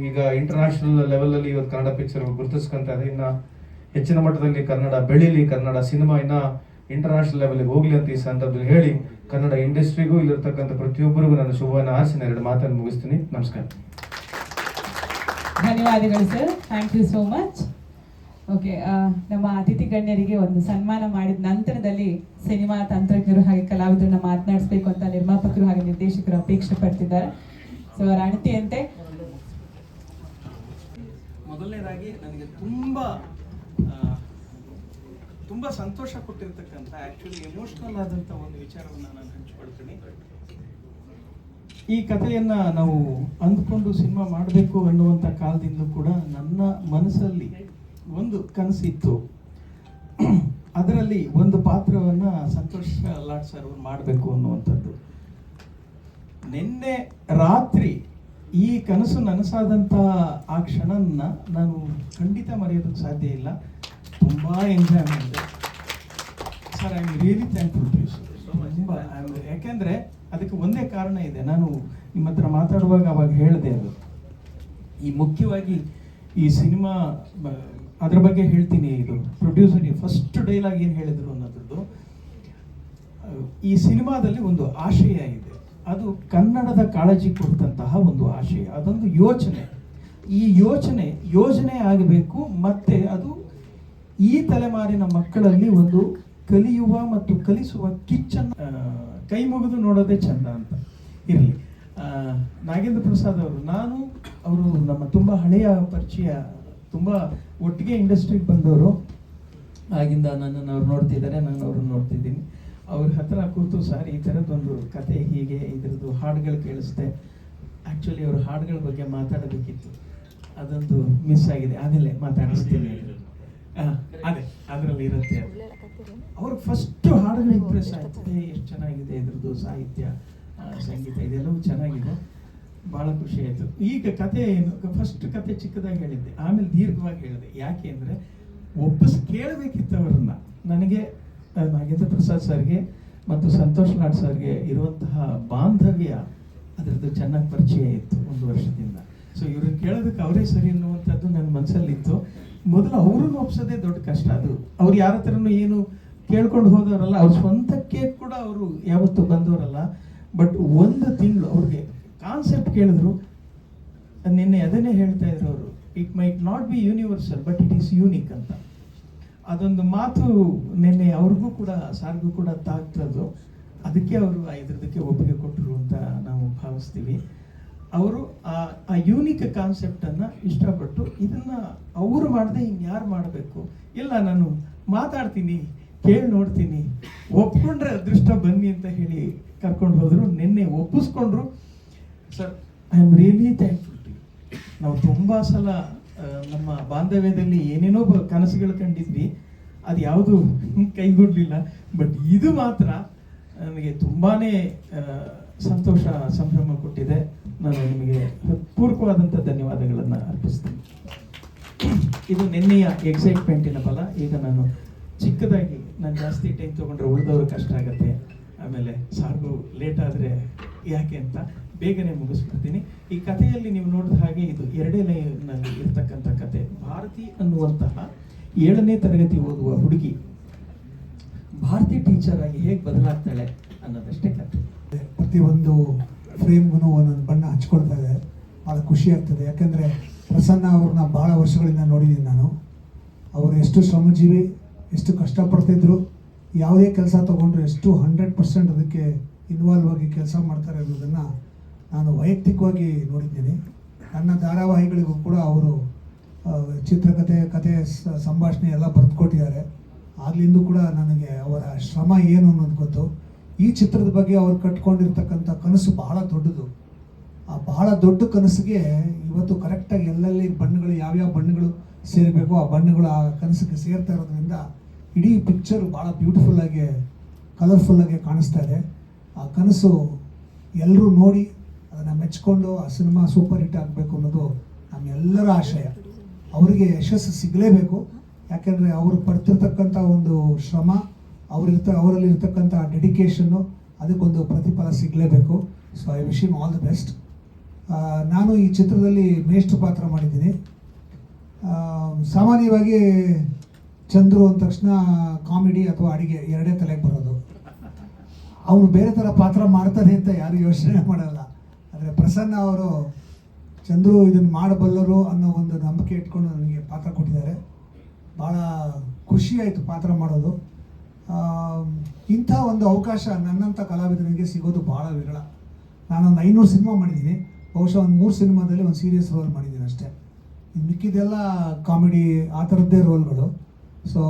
ಈಗ ಇಂಟರ್ನ್ಯಾಷನಲ್ ಲೆವೆಲಲ್ಲಿ ಇವತ್ತು ಕನ್ನಡ ಪಿಕ್ಚರ್ ಗುರುತಿಸ್ಕೊಂತ ಇದೆ. ಇನ್ನು ಹೆಚ್ಚಿನ ಮಟ್ಟದಲ್ಲಿ ಕನ್ನಡ ಬೆಳೀಲಿ ಕನ್ನಡ ಸಿನಿಮಾ ಇನ್ನ ಇಂಟರ್ನ್ಯಾಷನಲ್ ಲೆವೆಲ್ಗೆ ಹೋಗ್ಲಿ ಅಂತ ಈ ಸಂದರ್ಭದಲ್ಲಿ ಹೇಳಿ ಕನ್ನಡ ಇಂಡಸ್ಟ್ರಿಗೂ ಇಲ್ಲಿರ್ತಕ್ಕಂಥ ಪ್ರತಿಯೊಬ್ಬರಿಗೂ ನಾನು ಶುಭವನ್ನು ಆರಿಸಿ ಎರಡು ಮಾತನ್ನು ಮುಗಿಸ್ತೀನಿ. ನಮಸ್ಕಾರ. ಧನ್ಯವಾದಗಳು sir thank you so much okay ನಮ್ಮ ಅತಿಥಿ ಗಣ್ಯರಿಗೆ ಒಂದು ಸನ್ಮಾನ ಮಾಡಿದ ನಂತರದಲ್ಲಿ ಸಿನಿಮಾ ತಂತ್ರಜ್ಞರು ಹಾಗೆ ಕಲಾವಿದರನ್ನ ಮಾತನಾಡಿಸ್ಬೇಕು ಅಂತ ನಿರ್ಮಾಪಕರು ಹಾಗೆ ನಿರ್ದೇಶಕರು ಅಪೇಕ್ಷೆ ಪಡ್ತಿದ್ದಾರೆ. ಸೊ ಅವರ ಅಣತಿಯಂತೆ ಮೊದಲನೇದಾಗಿ ನನಗೆ ತುಂಬ ತುಂಬ ಸಂತೋಷ ಕೊಟ್ಟಿರ್ತಕ್ಕಂಥ ಆ್ಯಕ್ಚುಲಿ ಎಮೋಷ್ನಲ್ ಆದಂಥ ಒಂದು ವಿಚಾರವನ್ನು ನಾನು ಹಂಚಿಕೊಳ್ತೀನಿ. ಈ ಕಥೆಯನ್ನ ನಾವು ಅಂದ್ಕೊಂಡು ಸಿನಿಮಾ ಮಾಡಬೇಕು ಅನ್ನುವಂಥ ಕಾಲದಿಂದ ಕೂಡ ನನ್ನ ಮನಸ್ಸಲ್ಲಿ ಒಂದು ಕನಸಿತ್ತು. ಅದರಲ್ಲಿ ಒಂದು ಪಾತ್ರವನ್ನ ಸಂತೋಷ ಲಾಡ್ ಸರ್ ಅವರು ಮಾಡಬೇಕು ಅನ್ನುವಂಥದ್ದು. ನಿನ್ನೆ ರಾತ್ರಿ ಈ ಕನಸು ನನಸಾದಂಥ ಆ ಕ್ಷಣನ ನಾನು ಖಂಡಿತ ಮರೆಯೋದಕ್ಕೆ ಸಾಧ್ಯ ಇಲ್ಲ. ತುಂಬ enjoy sir I am really thankful to ತುಂಬ ಯಾಕೆಂದರೆ ಅದಕ್ಕೆ ಒಂದೇ ಕಾರಣ ಇದೆ. ನಾನು ನಿಮ್ಮ ಹತ್ರ ಮಾತಾಡುವಾಗ ಅವಾಗ ಹೇಳಿದೆ ಅದು. ಈ ಮುಖ್ಯವಾಗಿ ಈ ಸಿನಿಮಾ ಅದ್ರ ಬಗ್ಗೆ ಹೇಳ್ತೀನಿ ಇದು. ಪ್ರೊಡ್ಯೂಸರ್ ಫಸ್ಟ್ ಡೈಲಾಗ್ ಏನು ಹೇಳಿದ್ರು ಅನ್ನೋದ್ರದ್ದು ಈ ಸಿನಿಮಾದಲ್ಲಿ ಒಂದು ಆಶಯ ಇದೆ. ಅದು ಕನ್ನಡದ ಕಾಳಜಿ ಕೊಡ್ತಂತಹ ಒಂದು ಆಶಯ. ಅದೊಂದು ಯೋಚನೆ. ಈ ಯೋಚನೆ, ಯೋಜನೆ ಆಗಬೇಕು, ಮತ್ತೆ ಅದು ಈ ತಲೆಮಾರಿನ ಮಕ್ಕಳಲ್ಲಿ ಒಂದು ಕಲಿಯುವ ಮತ್ತು ಕಲಿಸುವ ಕಿಚ್ಚನ್ನು ಕೈ ಮುಗಿದು ನೋಡೋದೇ ಚಂದ ಅಂತ. ಇರಲಿ. ನಾಗೇಂದ್ರ ಪ್ರಸಾದ್ ಅವರು ನಾನು ಅವರು ನಮ್ಮ ತುಂಬ ಹಳೆಯ ಪರಿಚಯ ತುಂಬ ಒಟ್ಟಿಗೆ ಇಂಡಸ್ಟ್ರಿಗೆ ಬಂದವರು. ಆಗಿಂದ ನನ್ನನ್ನು ಅವ್ರು ನೋಡ್ತಿದ್ದಾರೆ ನಾನು ಅವ್ರನ್ನ ನೋಡ್ತಿದ್ದೀನಿ. ಅವ್ರ ಹತ್ರ ಕೂತು ಸರ್ ಈ ಥರದ್ದೊಂದು ಕತೆ ಹೀಗೆ ಇದರದ್ದು ಹಾಡುಗಳು ಕೇಳಿಸ್ದೆ. ಆ್ಯಕ್ಚುಲಿ ಅವ್ರ ಹಾಡುಗಳ ಬಗ್ಗೆ ಮಾತಾಡಬೇಕಿತ್ತು. ಅದೊಂದು ಮಿಸ್ ಆಗಿದೆ. ಆಮೇಲೆ ಮಾತಾಡಿಸ್ತೀನಿ. ಹಾಂ ಅದೇ ಅದರಲ್ಲಿ ಇರುತ್ತೆ ಅದು. ಅವ್ರಿಗೆ ಫಸ್ಟ್ ಹಾಡುಗಳು ಇಂಪ್ರೆಸ್ ಆಯ್ತು ಎಷ್ಟು ಚೆನ್ನಾಗಿದೆ ಇದ್ರದ್ದು ಸಾಹಿತ್ಯ ಸಂಗೀತ, ಇದೆಲ್ಲವೂ ಚೆನ್ನಾಗಿದೆ. ಭಾಳ ಖುಷಿ ಆಯಿತು. ಈಗ ಕತೆ ಏನು ಫಸ್ಟ್ ಕತೆ ಚಿಕ್ಕದಾಗಿ ಹೇಳಿದ್ದೆ, ಆಮೇಲೆ ದೀರ್ಘವಾಗಿ ಹೇಳಿದೆ. ಯಾಕೆ ಅಂದರೆ ಒಪ್ಪಿಸ್ ಕೇಳಬೇಕಿತ್ತು ಅವರನ್ನ ನನಗೆ ನಾಗೇಂದ್ರ ಪ್ರಸಾದ್ ಸರ್ಗೆ ಮತ್ತು ಸಂತೋಷ್ ಲಾಡ್ ಸರ್ಗೆ ಇರುವಂತಹ ಬಾಂಧವ್ಯ ಅದರದ್ದು ಚೆನ್ನಾಗಿ ಪರಿಚಯ ಇತ್ತು ಒಂದು ವರ್ಷದಿಂದ. ಸೊ ಇವ್ರನ್ನ ಕೇಳೋದಕ್ಕೆ ಅವರೇ ಸರಿ ಅನ್ನುವಂಥದ್ದು ನನ್ನ ಮನಸ್ಸಲ್ಲಿತ್ತು ಮೊದಲು ಅವರನ್ನು ಒಪ್ಸೋದೇ ದೊಡ್ಡ ಕಷ್ಟ. ಅದು ಅವ್ರು ಯಾರ ಹತ್ರನೂ ಏನು ಕೇಳ್ಕೊಂಡು ಹೋದವರಲ್ಲ, ಅವ್ರ ಸ್ವಂತಕ್ಕೆ ಕೂಡ ಅವರು ಯಾವತ್ತೂ ಬಂದವರಲ್ಲ. ಬಟ್ ಒಂದು ತಿಂಗಳು ಅವ್ರಿಗೆ ಕಾನ್ಸೆಪ್ಟ್ ಕೇಳಿದ್ರು. ನಿನ್ನೆ ಅದನ್ನೇ ಹೇಳ್ತಾ ಇದ್ರು ಅವರು it might not be universal but it is unique ಅಂತ. ಅದೊಂದು ಮಾತು ನಿನ್ನೆ ಅವ್ರಿಗೂ ಕೂಡ, ಸಾರಿಗೂ ಕೂಡ ತಾಗ್ತದ್ದು ಅದಕ್ಕೆ ಅವರು ಇದ್ರದಕ್ಕೆ ಒಪ್ಪಿಗೆ ಕೊಟ್ಟರು ಅಂತ ನಾವು ಭಾವಿಸ್ತೀವಿ. ಅವರು ಆ ಆ ಯೂನಿಕ್ ಕಾನ್ಸೆಪ್ಟನ್ನು ಇಷ್ಟಪಟ್ಟು ಇದನ್ನು ಅವರು ಮಾಡದೆ ಇನ್ಯಾರು ಮಾಡಬೇಕು? ಇಲ್ಲ, ನಾನು ಮಾತಾಡ್ತೀನಿ. ಕೇಳಿ ನೋಡ್ತೀನಿ. ಒಪ್ಕೊಂಡ್ರೆ ಅದೃಷ್ಟ ಬನ್ನಿ ಅಂತ ಹೇಳಿ ಕರ್ಕೊಂಡು ಹೋದ್ರು. ನಿನ್ನೆ ಒಪ್ಪಿಸ್ಕೊಂಡ್ರು. Sir I am really thankful to ನಾವು ತುಂಬ ಸಲ ನಮ್ಮ ಬಾಂಧವ್ಯದಲ್ಲಿ ಏನೇನೋ ಕನಸುಗಳು ಕಂಡಿದ್ವಿ. ಅದು ಯಾವುದು ಕೈಗೂಡಲಿಲ್ಲ. ಬಟ್ ಇದು ಮಾತ್ರ ನನಗೆ ತುಂಬಾ ಸಂತೋಷ ಸಂಭ್ರಮ ಕೊಟ್ಟಿದೆ. ನಾನು ನಿಮಗೆ ಪೂರ್ವಕವಾದಂಥ ಧನ್ಯವಾದಗಳನ್ನು ಅರ್ಪಿಸ್ತೀನಿ. ಇದು ನಿನ್ನೆಯ ಎಕ್ಸೈಟ್ಮೆಂಟಿನ ಫಲ. ಈಗ ನಾನು ಚಿಕ್ಕದಾಗಿ ನಾನು ಜಾಸ್ತಿ ಟೈಮ್ ತೊಗೊಂಡ್ರೆ ಉಳಿದವರು ಕಷ್ಟ ಆಗುತ್ತೆ. ಆಮೇಲೆ ಸಾರ್ಗು ಲೇಟ್ ಆದರೆ ಯಾಕೆ ಅಂತ ಬೇಗನೆ ಮುಗಿಸ್ಬಿಡ್ತೀನಿ. ಈ ಕಥೆಯಲ್ಲಿ ನೀವು ನೋಡಿದ ಹಾಗೆ ಇದು ಎರಡೇ ಲೈನಲ್ಲಿ ಇರ್ತಕ್ಕಂಥ ಕತೆ ಭಾರತಿ ಅನ್ನುವಂತಹ ಏಳನೇ ತರಗತಿ ಓದುವ ಹುಡುಗಿ ಭಾರತಿ ಟೀಚರ್ ಆಗಿ ಹೇಗೆ ಬದಲಾಗ್ತಾಳೆ ಅನ್ನೋದಷ್ಟೇ ಕತೆ ಪ್ರತಿಯೊಂದು ಫ್ರೇಮ್ಗೂ ಒಂದೊಂದು ಬಣ್ಣ ಹಚ್ಕೊಳ್ತಾ ಇದೆ. ಭಾಳ ಖುಷಿ ಆಗ್ತದೆ. ಯಾಕಂದರೆ ಪ್ರಸನ್ನ ಅವ್ರನ್ನ ಭಾಳ ವರ್ಷಗಳಿಂದ ನೋಡಿದ್ದೀನಿ ನಾನು. ಅವರು ಎಷ್ಟು ಶ್ರಮಜೀವಿ ಎಷ್ಟು ಕಷ್ಟಪಡ್ತಿದ್ರು, ಯಾವುದೇ ಕೆಲಸ ತೊಗೊಂಡ್ರು ಎಷ್ಟು ಹಂಡ್ರೆಡ್ ಪರ್ಸೆಂಟ್ ಅದಕ್ಕೆ ಇನ್ವಾಲ್ವ್ ಆಗಿ ಕೆಲಸ ಮಾಡ್ತಾರೆ ಅನ್ನೋದನ್ನು ನಾನು ವೈಯಕ್ತಿಕವಾಗಿ ನೋಡಿದ್ದೀನಿ. ನನ್ನ ಧಾರಾವಾಹಿಗಳಿಗೂ ಕೂಡ ಅವರು ಚಿತ್ರಕಥೆ ಕತೆ ಸಂಭಾಷಣೆ ಎಲ್ಲ ಬರೆದುಕೊಟ್ಟಿದ್ದಾರೆ. ಆಗಲಿಂದ ಕೂಡ ನನಗೆ ಅವರ ಶ್ರಮ ಏನು ಅನ್ನೋದು ಗೊತ್ತು. ಈ ಚಿತ್ರದ ಬಗ್ಗೆ ಅವ್ರು ಕಟ್ಕೊಂಡಿರ್ತಕ್ಕಂಥ ಕನಸು ಬಹಳ ದೊಡ್ಡದು. ಆ ಬಹಳ ದೊಡ್ಡ ಕನಸಿಗೆ ಇವತ್ತು ಕರೆಕ್ಟಾಗಿ ಎಲ್ಲೆಲ್ಲಿ ಬಣ್ಣಗಳು, ಯಾವ್ಯಾವ ಬಣ್ಣಗಳು ಸೇರಬೇಕು, ಆ ಬಣ್ಣಗಳು ಆ ಕನಸಿಗೆ ಸೇರ್ತಾ ಇರೋದ್ರಿಂದ ಇಡೀ ಪಿಕ್ಚರ್ ಭಾಳ ಬ್ಯೂಟಿಫುಲ್ಲಾಗಿ ಕಲರ್ಫುಲ್ಲಾಗಿ ಕಾಣಿಸ್ತಾ ಇದೆ. ಆ ಕನಸು ಎಲ್ಲರೂ ನೋಡಿ ಅದನ್ನು ಮೆಚ್ಕೊಂಡು ಆ ಸಿನಿಮಾ ಸೂಪರ್ ಹಿಟ್ ಆಗಬೇಕು ಅನ್ನೋದು ನಮ್ಮೆಲ್ಲರ ಆಶಯ. ಅವರಿಗೆ ಯಶಸ್ಸು ಸಿಗಲೇಬೇಕು. ಯಾಕೆಂದರೆ ಅವರು ಪಡ್ತಿರ್ತಕ್ಕಂಥ ಒಂದು ಶ್ರಮ, ಅವರಿರ್ತ ಅವರಲ್ಲಿ ಇರ್ತಕ್ಕಂಥ ಡೆಡಿಕೇಶನ್ನು ಅದಕ್ಕೊಂದು ಪ್ರತಿಫಲ ಸಿಗಲೇಬೇಕು. So I wish him all the best ನಾನು ಈ ಚಿತ್ರದಲ್ಲಿ ಮೇಷ್ಟ್ರ ಪಾತ್ರ ಮಾಡಿದ್ದೀನಿ. ಸಾಮಾನ್ಯವಾಗಿ ಚಂದ್ರು ಅಂದ ತಕ್ಷಣ ಕಾಮಿಡಿ ಅಥವಾ ಅಡಿಗೆ ಎರಡೇ ತಲೆಗೆ ಬರೋದು. ಅವನು ಬೇರೆ ಥರ ಪಾತ್ರ ಮಾಡ್ತಾನೆ ಅಂತ ಯಾರು ಯೋಚನೆ ಮಾಡಲ್ಲ. ಆದರೆ ಪ್ರಸನ್ನ ಅವರು ಚಂದ್ರು ಇದನ್ನು ಮಾಡಬಲ್ಲರು ಅನ್ನೋ ಒಂದು ನಂಬಿಕೆ ಇಟ್ಕೊಂಡು ನನಗೆ ಪಾತ್ರ ಕೊಟ್ಟಿದ್ದಾರೆ. ಭಾಳ ಖುಷಿ ಆಯಿತು ಪಾತ್ರ ಮಾಡೋದು. ಇಂಥ ಒಂದು ಅವಕಾಶ ನನ್ನಂಥ ಕಲಾವಿದನಿಗೆ ಸಿಗೋದು ಭಾಳ ವಿರಳ. ನಾನೊಂದು ಐನೂರು ಸಿನಿಮಾ ಮಾಡಿದ್ದೀನಿ. ಬಹುಶಃ ಒಂದು ಮೂರು ಸಿನಿಮಾದಲ್ಲಿ ಒಂದು ಸೀರಿಯಸ್ ರೋಲ್ ಮಾಡಿದ್ದೀನಿ ಅಷ್ಟೇ. ಮಿಕ್ಕಿದೆಲ್ಲ ಕಾಮಿಡಿ ಆ ಥರದ್ದೇ ರೋಲ್ಗಳು ಸೊ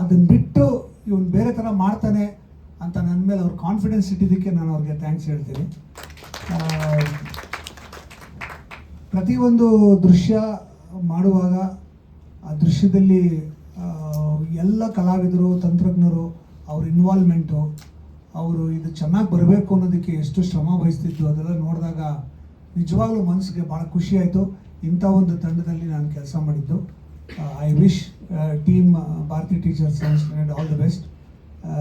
ಅದನ್ನು ಬಿಟ್ಟು ಇವನು ಬೇರೆ ಥರ ಮಾಡ್ತಾನೆ ಅಂತ ನನ್ನ ಮೇಲೆ ಅವ್ರ ಕಾನ್ಫಿಡೆನ್ಸ್ ಇಟ್ಟಿದ್ದಕ್ಕೆ ನಾನು ಅವ್ರಿಗೆ ಥ್ಯಾಂಕ್ಸ್ ಹೇಳ್ತೀನಿ. ಪ್ರತಿಯೊಂದು ದೃಶ್ಯ ಮಾಡುವಾಗ ಆ ದೃಶ್ಯದಲ್ಲಿ ಎಲ್ಲ ಕಲಾವಿದರು, ತಂತ್ರಜ್ಞರು, ಅವ್ರ ಇನ್ವಾಲ್ವ್ಮೆಂಟು ಅವರು ಇದು ಚೆನ್ನಾಗಿ ಬರಬೇಕು ಅನ್ನೋದಕ್ಕೆ ಎಷ್ಟು ಶ್ರಮ ವಹಿಸ್ತಿದ್ದು ಅದೆಲ್ಲ ನೋಡಿದಾಗ ನಿಜವಾಗ್ಲೂ ಮನಸ್ಸಿಗೆ ಭಾಳ ಖುಷಿಯಾಯಿತು ಇಂಥ ಒಂದು ತಂಡದಲ್ಲಿ ನಾನು ಕೆಲಸ ಮಾಡಿದ್ದು. I wish team Bharathi teachers all the best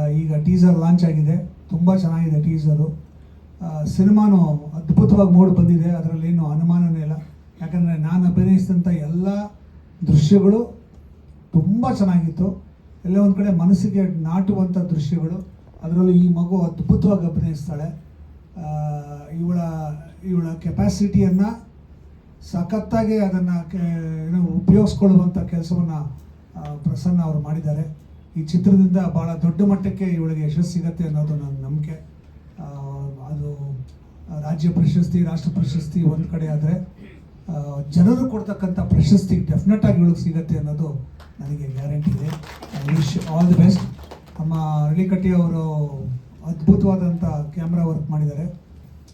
ಈಗ ಟೀಸರ್ ಲಾಂಚ್ ಆಗಿದೆ. ತುಂಬ ಚೆನ್ನಾಗಿದೆ ಟೀಸರು ಸಿನಿಮಾನು ಅದ್ಭುತವಾಗಿ ಮೂಡಿ ಬಂದಿದೆ. ಅದರಲ್ಲೇನು ಅನುಮಾನವೇ ಇಲ್ಲ. ಯಾಕಂದರೆ ನಾನು ಅಭಿನಯಿಸಿದಂಥ ಎಲ್ಲ ದೃಶ್ಯಗಳು ತುಂಬ ಚೆನ್ನಾಗಿತ್ತು. ಎಲ್ಲ ಒಂದು ಕಡೆ ಮನಸ್ಸಿಗೆ ನಾಟುವಂಥ ದೃಶ್ಯಗಳು. ಅದರಲ್ಲೂ ಈ ಮಗು ಅದ್ಭುತವಾಗಿ ಅಭಿನಯಿಸ್ತಾಳೆ. ಆ, ಇವಳ ಇವಳ ಕೆಪಾಸಿಟಿಯನ್ನು ಸಖತ್ತಾಗಿ ಅದನ್ನು ಏನು ಉಪಯೋಗಿಸ್ಕೊಳ್ಳುವಂಥ ಕೆಲಸವನ್ನು ಪ್ರಸನ್ನ ಅವರು ಮಾಡಿದ್ದಾರೆ. ಈ ಚಿತ್ರದಿಂದ ಭಾಳ ದೊಡ್ಡ ಮಟ್ಟಕ್ಕೆ ಇವಳಿಗೆ ಯಶಸ್ಸು ಸಿಗತ್ತೆ ಅನ್ನೋದು ನನ್ನ ನಂಬಿಕೆ. ಅದು ರಾಜ್ಯ ಪ್ರಶಸ್ತಿ, ರಾಷ್ಟ್ರ ಪ್ರಶಸ್ತಿ ಒಂದು ಕಡೆ ಆದರೆ ಜನರು ಕೊಡ್ತಕ್ಕಂಥ ಪ್ರಶಸ್ತಿ ಡೆಫಿನೆಟ್ ಆಗಿ ಇವಳಿಗೆ ಸಿಗತ್ತೆ ಅನ್ನೋದು ನನಗೆ ಗ್ಯಾರಂಟಿ ಇದೆ. ವಿಶ್ ಆಲ್ ದಿ ಬೆಸ್ಟ್ ನಮ್ಮ ಅರಳಿಕಟ್ಟಿ ಅವರು ಅದ್ಭುತವಾದಂಥ ಕ್ಯಾಮ್ರಾ ವರ್ಕ್ ಮಾಡಿದ್ದಾರೆ.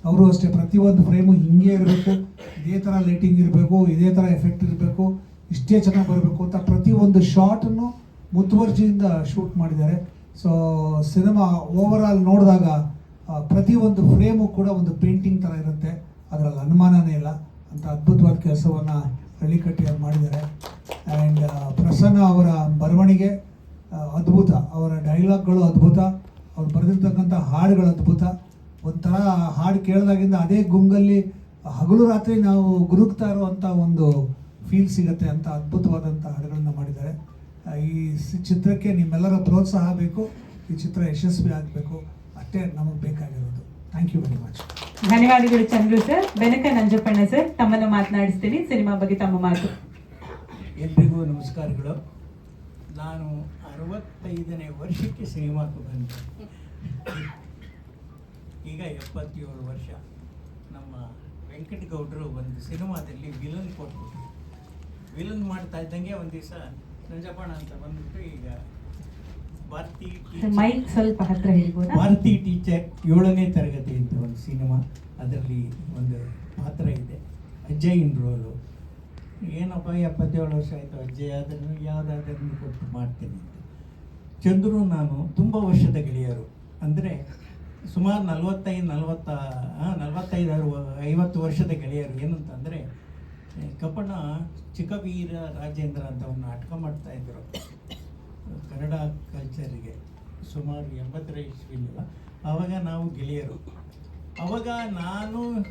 ಅವರು ಅಷ್ಟೇ, ಪ್ರತಿಯೊಂದು ಫ್ರೇಮು ಹಿಂಗೆ ಇರಬೇಕು. ಇದೇ ಥರ ಲೈಟಿಂಗ್ ಇರಬೇಕು, ಇದೇ ಥರ ಎಫೆಕ್ಟ್ ಇರಬೇಕು, ಇಷ್ಟೇ ಚೆನ್ನಾಗಿ ಬರಬೇಕು ಅಂತ ಪ್ರತಿಯೊಂದು ಶಾಟನ್ನು ಮುತುವರ್ಜಿಯಿಂದ ಶೂಟ್ ಮಾಡಿದ್ದಾರೆ. ಸೊ ಸಿನಿಮಾ ಓವರ್ ನೋಡಿದಾಗ ಪ್ರತಿ ಒಂದು ಫ್ರೇಮು ಕೂಡ ಒಂದು ಪೇಂಟಿಂಗ್ ಥರ ಇರುತ್ತೆ. ಅದರಲ್ಲಿ ಅನುಮಾನನೇ ಇಲ್ಲ. ಅಂತ ಅದ್ಭುತವಾದ ಕೆಲಸವನ್ನು ಹಳ್ಳಿಕಟ್ಟಿ ಅವ್ರು ಮಾಡಿದ್ದಾರೆ ಆ್ಯಂಡ್ ಪ್ರಸನ್ನ ಅವರ ಬರವಣಿಗೆ ಅದ್ಭುತ. ಅವರ ಡೈಲಾಗ್ಗಳು ಅದ್ಭುತ. ಅವ್ರು ಬರೆದಿರ್ತಕ್ಕಂಥ ಹಾಡುಗಳು ಅದ್ಭುತ. ಒಂಥರ ಹಾಡು ಕೇಳಿದಾಗಿಂದ ಅದೇ ಗುಂಗಲ್ಲಿ ಹಗಲು ರಾತ್ರಿ ನಾವು ಗುರುಗ್ತಾ ಇರುವಂಥ ಒಂದು ಫೀಲ್ ಸಿಗುತ್ತೆ ಅಂತ ಅದ್ಭುತವಾದಂಥ ಹಾಡುಗಳನ್ನು ಮಾಡಿದ್ದಾರೆ. ಈ ಸಿ- ಚಿತ್ರಕ್ಕೆ ನಿಮ್ಮೆಲ್ಲರ ಪ್ರೋತ್ಸಾಹ ಬೇಕು ಈ ಚಿತ್ರ ಯಶಸ್ವಿ ಆಗಬೇಕು. ಅಷ್ಟೇ ನಮಗೆ ಬೇಕಾಗಿರೋದು. ಥ್ಯಾಂಕ್ ಯು ವೆರಿ ಮಚ್ ಧನ್ಯವಾದಗಳು ಚಂದ್ರು ಸರ್ ಬೆನಕ ನಂಜಪ್ಪಣ್ಣ ಸರ್ ತಮ್ಮನ್ನು ಮಾತನಾಡಿಸ್ತೀನಿ. ಸಿನಿಮಾ ಬಗ್ಗೆ ತಮ್ಮ ಮಾತು. ಎಲ್ರಿಗೂ ನಮಸ್ಕಾರಗಳು. ನಾನು ಅರವತ್ತೈದನೇ ವರ್ಷಕ್ಕೆ ಸಿನಿಮಾಕ್ಕೆ ಬಂದೆ. ಈಗ ಎಪ್ಪತ್ತೇಳು ವರ್ಷ. ವೆಂಕಟಗೌಡರು ಒಂದು ಸಿನಿಮಾದಲ್ಲಿ ವಿಲನ್ ಕೊಟ್ಬಿಟ್ರು. ವಿಲನ್ ಮಾಡ್ತಾ ಇದ್ದಂಗೆ ಒಂದು ದಿವಸ ನಂಜಪ್ಪಣ ಅಂತ ಬಂದ್ಬಿಟ್ಟು ಈಗ ಭಾರತಿ ಮೈಕ್ ಸ್ವಲ್ಪ ಹತ್ರ ಹೇಳ್ಬೋದು? ಭಾರತಿ ಟೀಚರ್ ಏಳನೇ ತರಗತಿ ಅಂತ ಒಂದು ಸಿನಿಮಾ. ಅದರಲ್ಲಿ ಒಂದು ಪಾತ್ರ ಇದೆ. ಅಜ್ಜಯ್ಯನ ರೋಲು. ಏನಪ್ಪ ಎಪ್ಪತ್ತೇಳು ವರ್ಷ ಆಯಿತು ಅಜ್ಜಯ್ ಅದನ್ನು ಯಾವುದಾದ್ರೂ ಕೊಟ್ಟು ಮಾಡ್ತೀನಿ ಅಂತ. ಚಂದ್ರು ನಾನು ತುಂಬ ವರ್ಷದ ಗೆಳೆಯರು. ಅಂದರೆ ಸುಮಾರು ನಲವತ್ತೈದು, ನಲವತ್ತ ನಲವತ್ತೈದು ಐವತ್ತು ವರ್ಷದ ಗೆಳೆಯರು ಏನಂತಂದರೆ ಕಪ್ಪಣ್ಣ ಚಿಕ್ಕವೀರ ರಾಜೇಂದ್ರ ಅಂತ ಒಂದು ನಾಟಕ ಇದ್ರು. ಕನ್ನಡ ಕಲ್ಚರಿಗೆ ಸುಮಾರು ಎಂಬತ್ತರ ಇಸ್ವಿಲ್ಲ ಆವಾಗ ನಾವು ಗೆಳೆಯರು. ಅವಾಗ ನಾನು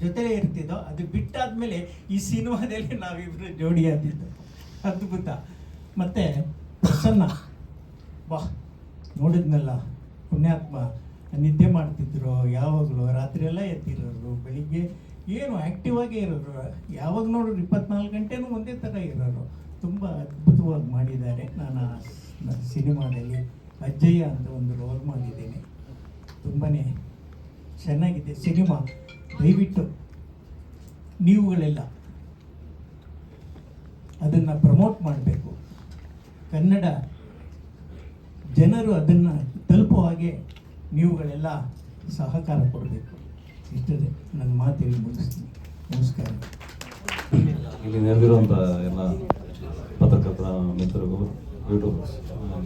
ಜೊತೆಲೇ ಇರ್ತಿದ್ದೋ, ಅದು ಬಿಟ್ಟಾದ್ಮೇಲೆ ಈ ಸಿನಿಮಾದಲ್ಲಿ ನಾವಿಬ್ಬರು ಜೋಡಿ ಆದಿದ್ದು. ಅದ್ಭುತ. ಮತ್ತೆ ಪ್ರಸನ್ನ ಬಾ ನೋಡಿದ್ನಲ್ಲ ಪುಣ್ಯಾತ್ಮ. ನಿದ್ದೆ ಮಾಡ್ತಿದ್ರು, ಯಾವಾಗಲೂ ರಾತ್ರಿ ಎಲ್ಲ ಎತ್ತಿರೋರು ಬೆಳಿಗ್ಗೆ ಏನು ಆ್ಯಕ್ಟಿವ್ ಆಗೇ ಇರೋರು, ಯಾವಾಗ ನೋಡಿದ್ರು ಇಪ್ಪತ್ನಾಲ್ಕು ಗಂಟೆನೂ ಒಂದೇ ಥರ ಇರೋರು. ತುಂಬ ಅದ್ಭುತವಾಗಿ ಮಾಡಿದ್ದಾರೆ. ನಾನು ಸಿನಿಮಾದಲ್ಲಿ ಅಜ್ಜಯ್ಯ ಅಂತ ಒಂದು ರೋಲ್ ಮಾಡಿದ್ದೇನೆ. ತುಂಬಾ ಚೆನ್ನಾಗಿದೆ ಸಿನಿಮಾ. ದಯವಿಟ್ಟು ನೀವುಗಳೆಲ್ಲ ಅದನ್ನು ಪ್ರಮೋಟ್ ಮಾಡಬೇಕು. ಕನ್ನಡ ಜನರು ಅದನ್ನು ತಲುಪುವ ಹಾಗೆ ನೀವುಗಳೆಲ್ಲ ಸಹಕಾರ ಕೊಡಬೇಕು. ಇಷ್ಟದೆ ನನ್ನ ಮಾತಿಗೆ ಮುಗಿಸ್ತೀನಿ. ನಮಸ್ಕಾರ. ಇಲ್ಲಿ ನೆರೆದಿರುವಂಥ ಎಲ್ಲ ಪತ್ರಕರ್ತರ ಮಿತ್ರರಿಗೂ ಯೂಟ್ಯೂಬ್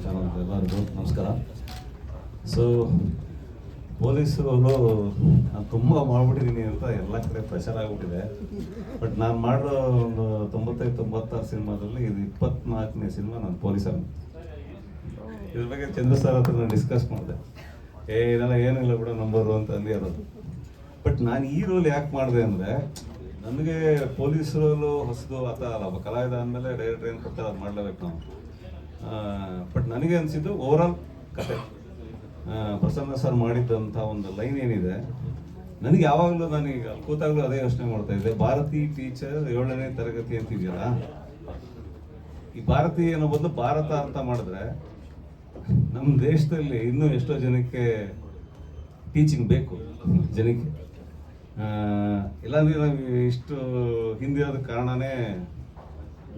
ಚಾನಲ್ ಎಲ್ಲರಿಗೂ ನಮಸ್ಕಾರ. ಸೊ ಪೊಲೀಸರು ನಾನು ತುಂಬ ಮಾಡ್ಬಿಟ್ಟಿದ್ದೀನಿ ಅಂತ ಎಲ್ಲ ಕಡೆ ಪ್ರೆಷರ್ ಆಗಿಬಿಟ್ಟಿದೆ. ಬಟ್ ನಾನು ಮಾಡಿರೋ ಒಂದು ತೊಂಬತ್ತೈದು, ತೊಂಬತ್ತಾರು ಸಿನಿಮಾದಲ್ಲಿ ಇದು ಇಪ್ಪತ್ನಾಲ್ಕನೇ ಸಿನಿಮಾ ನಾನು ಪೊಲೀಸರು ಇದ್ರ ಬಗ್ಗೆ ಚಂದ್ರ ಸರ್ ಹತ್ರ ನಾನು ಡಿಸ್ಕಸ್ ಮಾಡಿದೆ. ಏ, ಇದೆಲ್ಲ ಏನಿಲ್ಲ ಬಿಡ ನಂಬರು ಅಂತ ಅಂದು ಇರೋದು. ಬಟ್ ನಾನು ಈ ರೋಲ್ ಯಾಕೆ ಮಾಡಿದೆ ಅಂದರೆ, ನನಗೆ ಪೊಲೀಸ್ ರೋಲು ಹೊಸದು ಆತ ಅಲ್ಲ. ಒಬ್ಬ ಕಲಾವಿದ ಅಂದಮೇಲೆ ಡೈರೆಕ್ಟರ್ ಏನು ಕೊಡ್ತಾರೆ ಅದು ಮಾಡಲೇಬೇಕು ನಾವು. ಬಟ್ ನನಗೆ ಅನಿಸಿದ್ದು ಓವರಾಲ್ ಕತೆ. ಪ್ರಸನ್ನ ಸರ್ ಮಾಡಿದ್ದಂಥ ಒಂದು ಲೈನ್ ಏನಿದೆ, ನನಗೆ ಯಾವಾಗಲೂ ನನಗೆ ಕೂತಾಗಲೂ ಅದೇ ಯೋಚನೆ ಮಾಡ್ತಾ ಇದ್ದೆ. ಭಾರತೀಯ ಟೀಚರ್ ಏಳನೇ ತರಗತಿ ಅಂತಿದೆಯಲ್ಲ, ಈ ಭಾರತೀಯ ಅನ್ನೋ ಬದಲು ಭಾರತ ಅಂತ ಮಾಡಿದ್ರೆ ನಮ್ಮ ದೇಶದಲ್ಲಿ ಇನ್ನೂ ಎಷ್ಟೋ ಜನಕ್ಕೆ ಟೀಚಿಂಗ್ ಬೇಕು, ಜನಕ್ಕೆ. ಇಲ್ಲಾಂದರೆ ನಾವು ಇಷ್ಟು ಹಿಂದಿರೋದ ಕಾರಣನೇ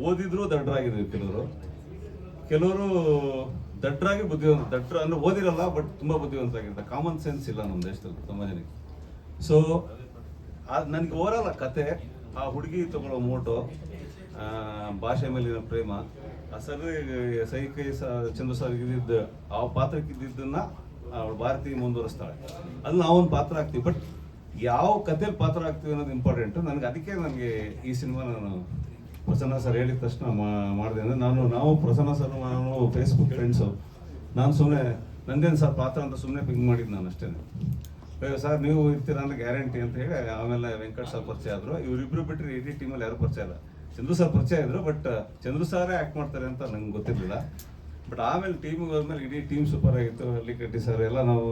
ಓದಿದ್ರು ದಡ್ಡರಾಗಿದ್ದೀವಿ ಕೆಲವರು. ಕೆಲವರು ದಡ್ಡರಾಗಿ ಬುದ್ಧಿವಂತ ದಡ್ಡರು ಅಂದ್ರೆ ಓದಿರಲ್ಲ ಬಟ್ ತುಂಬಾ ಬುದ್ಧಿವಂತರಾಗಿರ್ತಾರೆ. ಕಾಮನ್ ಸೆನ್ಸ್ ಇಲ್ಲ ನಮ್ಮ ದೇಶದಲ್ಲಿ ತುಂಬಾ ಜನಕ್ಕೆ. ಸೊ ನನಗೆ ಓರಲ್ಲ ಕತೆ, ಆ ಹುಡುಗಿ ತಗೊಳ್ಳೋ ಮೋಟೋ ಭಾಷೆ ಮೇಲಿನ ಪ್ರೇಮ ಆ ಸರ್ ಸೈ ಕೈ ಚಂದ್ರ ಸರ್ ಇದ್ದಿದ್ದ ಆ ಪಾತ್ರಕ್ಕೆ ಇದ್ದಿದ್ದನ್ನ ಅವಳು ಭಾರತಿ ಮುಂದುವರಿಸ್ತಾಳೆ. ಅಲ್ಲಿ ನಾವೊಂದು ಪಾತ್ರ ಆಗ್ತೀವಿ ಬಟ್ ಯಾವ ಕಥೆಯಲ್ಲಿ ಪಾತ್ರ ಆಗ್ತೀವಿ ಅನ್ನೋದು ಇಂಪಾರ್ಟೆಂಟ್ ನನಗೆ ಅದಕ್ಕೆ ನನಗೆ ಈ ಸಿನಿಮಾ ನಾನು ಪ್ರಸನ್ನ ಸರ್ ಹೇಳಿದ ತಕ್ಷಣ ಮಾಡಿದೆ ಅಂದರೆ ನಾನು, ನಾವು ಪ್ರಸನ್ನ ಸರ್ ನಾನು ಫೇಸ್ಬುಕ್ ಫ್ರೆಂಡ್ಸು ನಾನು ಸುಮ್ಮನೆ ನಂದೇನು ಸರ್ ಪಾತ್ರ ಅಂತ ಸುಮ್ಮನೆ ಪಿಂಗ್ ಮಾಡಿದ್ದು ನಾನು ಅಷ್ಟೇ ಸರ್ ನೀವು ಇರ್ತೀರ ಅಂದ್ರೆ ಗ್ಯಾರಂಟಿ ಅಂತ ಹೇಳಿ ಆಮೇಲೆ ವೆಂಕಟ್ ಸರ್ ಪರಿಚಯ ಆದರು. ಇವರಿಬ್ರು ಬಿಟ್ಟರೆ ಇಡೀ ಟೀಮಲ್ಲಿ ಯಾರು ಪರಿಚಯ ಇಲ್ಲ. ಚಂದ್ರು ಸರ್ ಪರಿಚಯ ಇದ್ರು ಬಟ್ ಚಂದ್ರು ಸಾರೇ ಆ್ಯಕ್ಟ್ ಮಾಡ್ತಾರೆ ಅಂತ ನಂಗೆ ಗೊತ್ತಿರಲಿಲ್ಲ. ಬಟ್ ಆಮೇಲೆ ಟೀಮಿಗೆ ಹೋದ್ಮೇಲೆ ಇಡೀ ಟೀಮ್ ಸೂಪರ್ ಆಗಿತ್ತು ಅಲ್ಲಿ ಕಟ್ಟಿ ಸರ್ ಎಲ್ಲ ನಾವು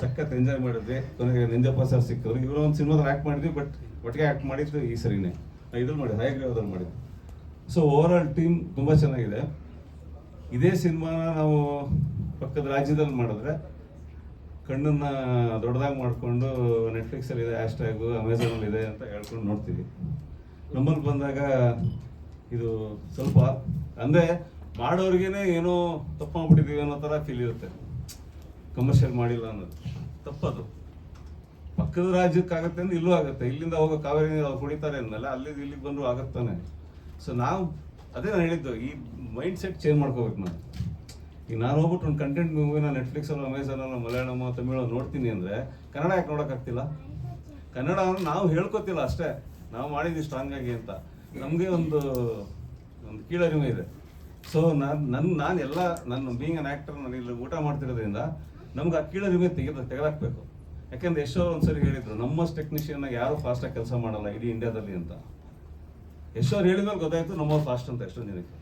ಸಖತ್ ಎಂಜಾಯ್ ಮಾಡಿದ್ವಿ. ಕೊನೆಗೆ ನಿಂಜಪ್ಪ ಸರ್ ಸಿಕ್ಕಿದ್ರು. ಇವರು ಒಂದು ಸಿನಿಮಾದಲ್ಲಿ ಆ್ಯಕ್ಟ್ ಮಾಡಿದ್ವಿ ಬಟ್ ಒಟ್ಟಿಗೆ ಆ್ಯಕ್ಟ್ ಮಾಡಿದ್ದು ಈ ಸರಿನೇ. ಇದ್ರಲ್ಲಿ ಮಾಡಿದ್ದು ಹೈಗ್ರೀವದಲ್ಲಿ ಮಾಡಿದ್ದು. ಸೊ ಓವರ್ ಆಲ್ ಟೀಮ್ ತುಂಬ ಚೆನ್ನಾಗಿದೆ. ಇದೇ ಸಿನಿಮಾನ ನಾವು ಪಕ್ಕದ ರಾಜ್ಯದಲ್ಲಿ ಮಾಡಿದ್ರೆ, ಕಣ್ಣನ್ನು ದೊಡ್ಡದಾಗಿ ಮಾಡಿಕೊಂಡು ನೆಟ್ಫ್ಲಿಕ್ಸಲ್ಲಿ ಇದೆ ಹ್ಯಾಶ್ ಟ್ಯಾಗು ಅಮೆಝಾನಲ್ಲಿ ಇದೆ ಅಂತ ಹೇಳ್ಕೊಂಡು ನೋಡ್ತೀವಿ. ನಮ್ಮಲ್ಲಿ ಬಂದಾಗ ಇದು ಸ್ವಲ್ಪ ಅಂದರೆ ಮಾಡೋರಿಗೇನೆ ಏನೋ ತಪ್ಪು ಮಾಡ್ಬಿಟ್ಟಿದ್ದೀವಿ ಅನ್ನೋ ಥರ ಫೀಲ್ ಇರುತ್ತೆ. ಕಮರ್ಷಿಯಲ್ ಮಾಡಿಲ್ಲ ಅನ್ನೋದು. ತಪ್ಪದು. ಪಕ್ಕದ ರಾಜ್ಯಕ್ಕಾಗತ್ತೆ ಅಂದ್ರೆ ಇಲ್ಲೂ ಆಗುತ್ತೆ. ಇಲ್ಲಿಂದ ಹೋಗೋ ಕಾವೇರಿ ನೀರು ಅವ್ರು ಕುಡಿತಾರೆ ಅಂದಲ್ಲ ಅಲ್ಲಿ ಇಲ್ಲಿಗೆ ಬಂದರೂ ಆಗತ್ತಾನೆ ಸೊ ನಾವು ಅದೇ ನಾನು ಹೇಳಿದ್ದು, ಈ ಮೈಂಡ್ ಸೆಟ್ ಚೇಂಜ್ ಮಾಡ್ಕೋಬೇಕು ನಾನು ಈಗ ನಾನು ಹೋಗ್ಬಿಟ್ಟು ಒಂದು ಕಂಟೆಂಟ್ ಮೂವಿನ ನೆಟ್ಫ್ಲಿಕ್ಸಲ್ಲೋ ಅಮೆಝಾನಲ್ಲೋ ಮಲಯಾಳಮೋ ತಮಿಳು ನೋಡ್ತೀನಿ ಅಂದರೆ ಕನ್ನಡ ಯಾಕೆ ನೋಡೋಕ್ಕಾಗ್ತಿಲ್ಲ? ಕನ್ನಡ ನಾವು ಹೇಳ್ಕೊತಿಲ್ಲ ಅಷ್ಟೇ. ನಾವು ಮಾಡಿದ್ವಿ ಸ್ಟ್ರಾಂಗ್ ಆಗಿ ಅಂತ. ನಮಗೆ ಒಂದು ಒಂದು ಕೀಳರಿಮೆ ಇದೆ. ಸೊ ನಾನು ನನ್ನ ನಾನು ಎಲ್ಲ, ನನ್ನ ಬೀಂಗ್ ಅನ್ ಆ್ಯಕ್ಟರ್ ನಾನು ಇಲ್ಲಿ ಊಟ ಮಾಡ್ತಿರೋದ್ರಿಂದ ನಮ್ಗೆ ಆ ಕೀಳರಿಮೆ ತೆಗೆದ, ತೆಗೆದಾಕ್ಬೇಕು. ಯಾಕೆಂದ್ರೆ ಯಶೋ ಒಂದ್ಸರಿ ಹೇಳಿದ್ರು, ನಮ್ಮಷ್ಟು ಟೆಕ್ನಿಷಿಯನ್ ಯಾರು ಫಾಸ್ಟಾಗಿ ಕೆಲಸ ಮಾಡಲ್ಲ ಇಡೀ ಇಂಡಿಯಾದಲ್ಲಿ ಅಂತ. ಎಷ್ಟೋ ಹೇಳಿದ್ಮೇಲೆ ಗೊತ್ತಾಯ್ತು ನಮ್ಮವ್ರು ಫಾಸ್ಟ್ ಅಂತ ಎಷ್ಟೋ ಜನಕ್ಕೆ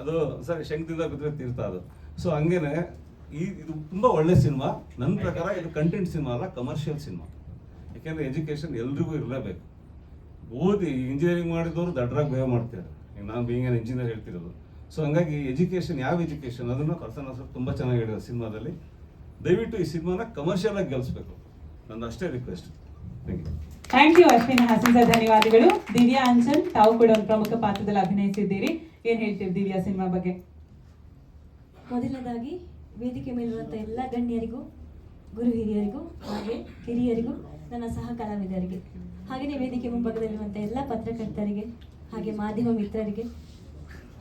ಅದು ಸರಿ ಶಂಕದಿಂದ ಬಿದ್ದರೆ ತೀರ್ಥ ಅದು. ಸೊ ಹಂಗೇನೆ, ಈ, ಇದು ತುಂಬ ಒಳ್ಳೆ ಸಿನಿಮಾ. ನನ್ನ ಪ್ರಕಾರ ಇದು ಕಂಟೆಂಟ್ ಸಿನಿಮಾ ಅಲ್ಲ ಕಮರ್ಷಿಯಲ್ ಸಿನಿಮಾ. ಯಾಕೆಂದ್ರೆ ಎಜುಕೇಶನ್ ಎಲ್ರಿಗೂ ಇರಲೇಬೇಕು. ಓದಿ ಇಂಜಿನಿಯರಿಂಗ್ ಮಾಡಿದವರು ದಡ್ರಾಗಿ ಭಯ ಮಾಡ್ತಾರೆ ಈಗ ನಾನು ಬೀಂಗ್ ಏನ್ ಇಂಜಿನಿಯರ್ ಹೇಳ್ತಿರೋದು. ಸೊ ಹಂಗಾಗಿ ಎಜುಕೇಷನ್ ಯಾವ ಎಜುಕೇಷನ್ ಅದನ್ನು ಕರ್ತನ ಸರ್ ತುಂಬ ಚೆನ್ನಾಗಿ ಹೇಳಿದ್ರು ಸಿನಿಮಾದಲ್ಲಿ. ದಯವಿಟ್ಟು ಈ ಸಿನಿಮಾನ ಕಮರ್ಷಿಯಲ್ ಆಗಿ ಗೆಲ್ಲಿಸ್ಬೇಕು ನಂದು ಅಷ್ಟೇ request thank you thank you Ashwin. Hassan sir ಧನ್ಯವಾದಗಳು. ದಿವ್ಯಾ ಅಂಚನ್ ತಾವು ಕೂಡ ಒಂದು ಪ್ರಮುಖ ಪಾತ್ರದಲ್ಲಿ ಅಭಿನಯಿಸಿದ್ದೀರಿ. ಏನು ಹೇಳ್ತೀವಿ ದಿವ್ಯಾ ಸಿನಿಮಾ ಬಗ್ಗೆ? ಮೊದಲನೇದಾಗಿ ವೇದಿಕೆ ಮೇಲಿರುವಂಥ ಎಲ್ಲ ಗಣ್ಯರಿಗೂ ಗುರು ಹಿರಿಯರಿಗೂ ಹಾಗೆ ಹಿರಿಯರಿಗೂ ನನ್ನ ಸಹ ಕಲಾವಿದರಿಗೆ ಹಾಗೆಯೇ ವೇದಿಕೆ ಮುಂಭಾಗದಲ್ಲಿರುವಂಥ ಎಲ್ಲ ಪತ್ರಕರ್ತರಿಗೆ, ಹಾಗೆ ಮಾಧ್ಯಮ ಮಿತ್ರರಿಗೆ,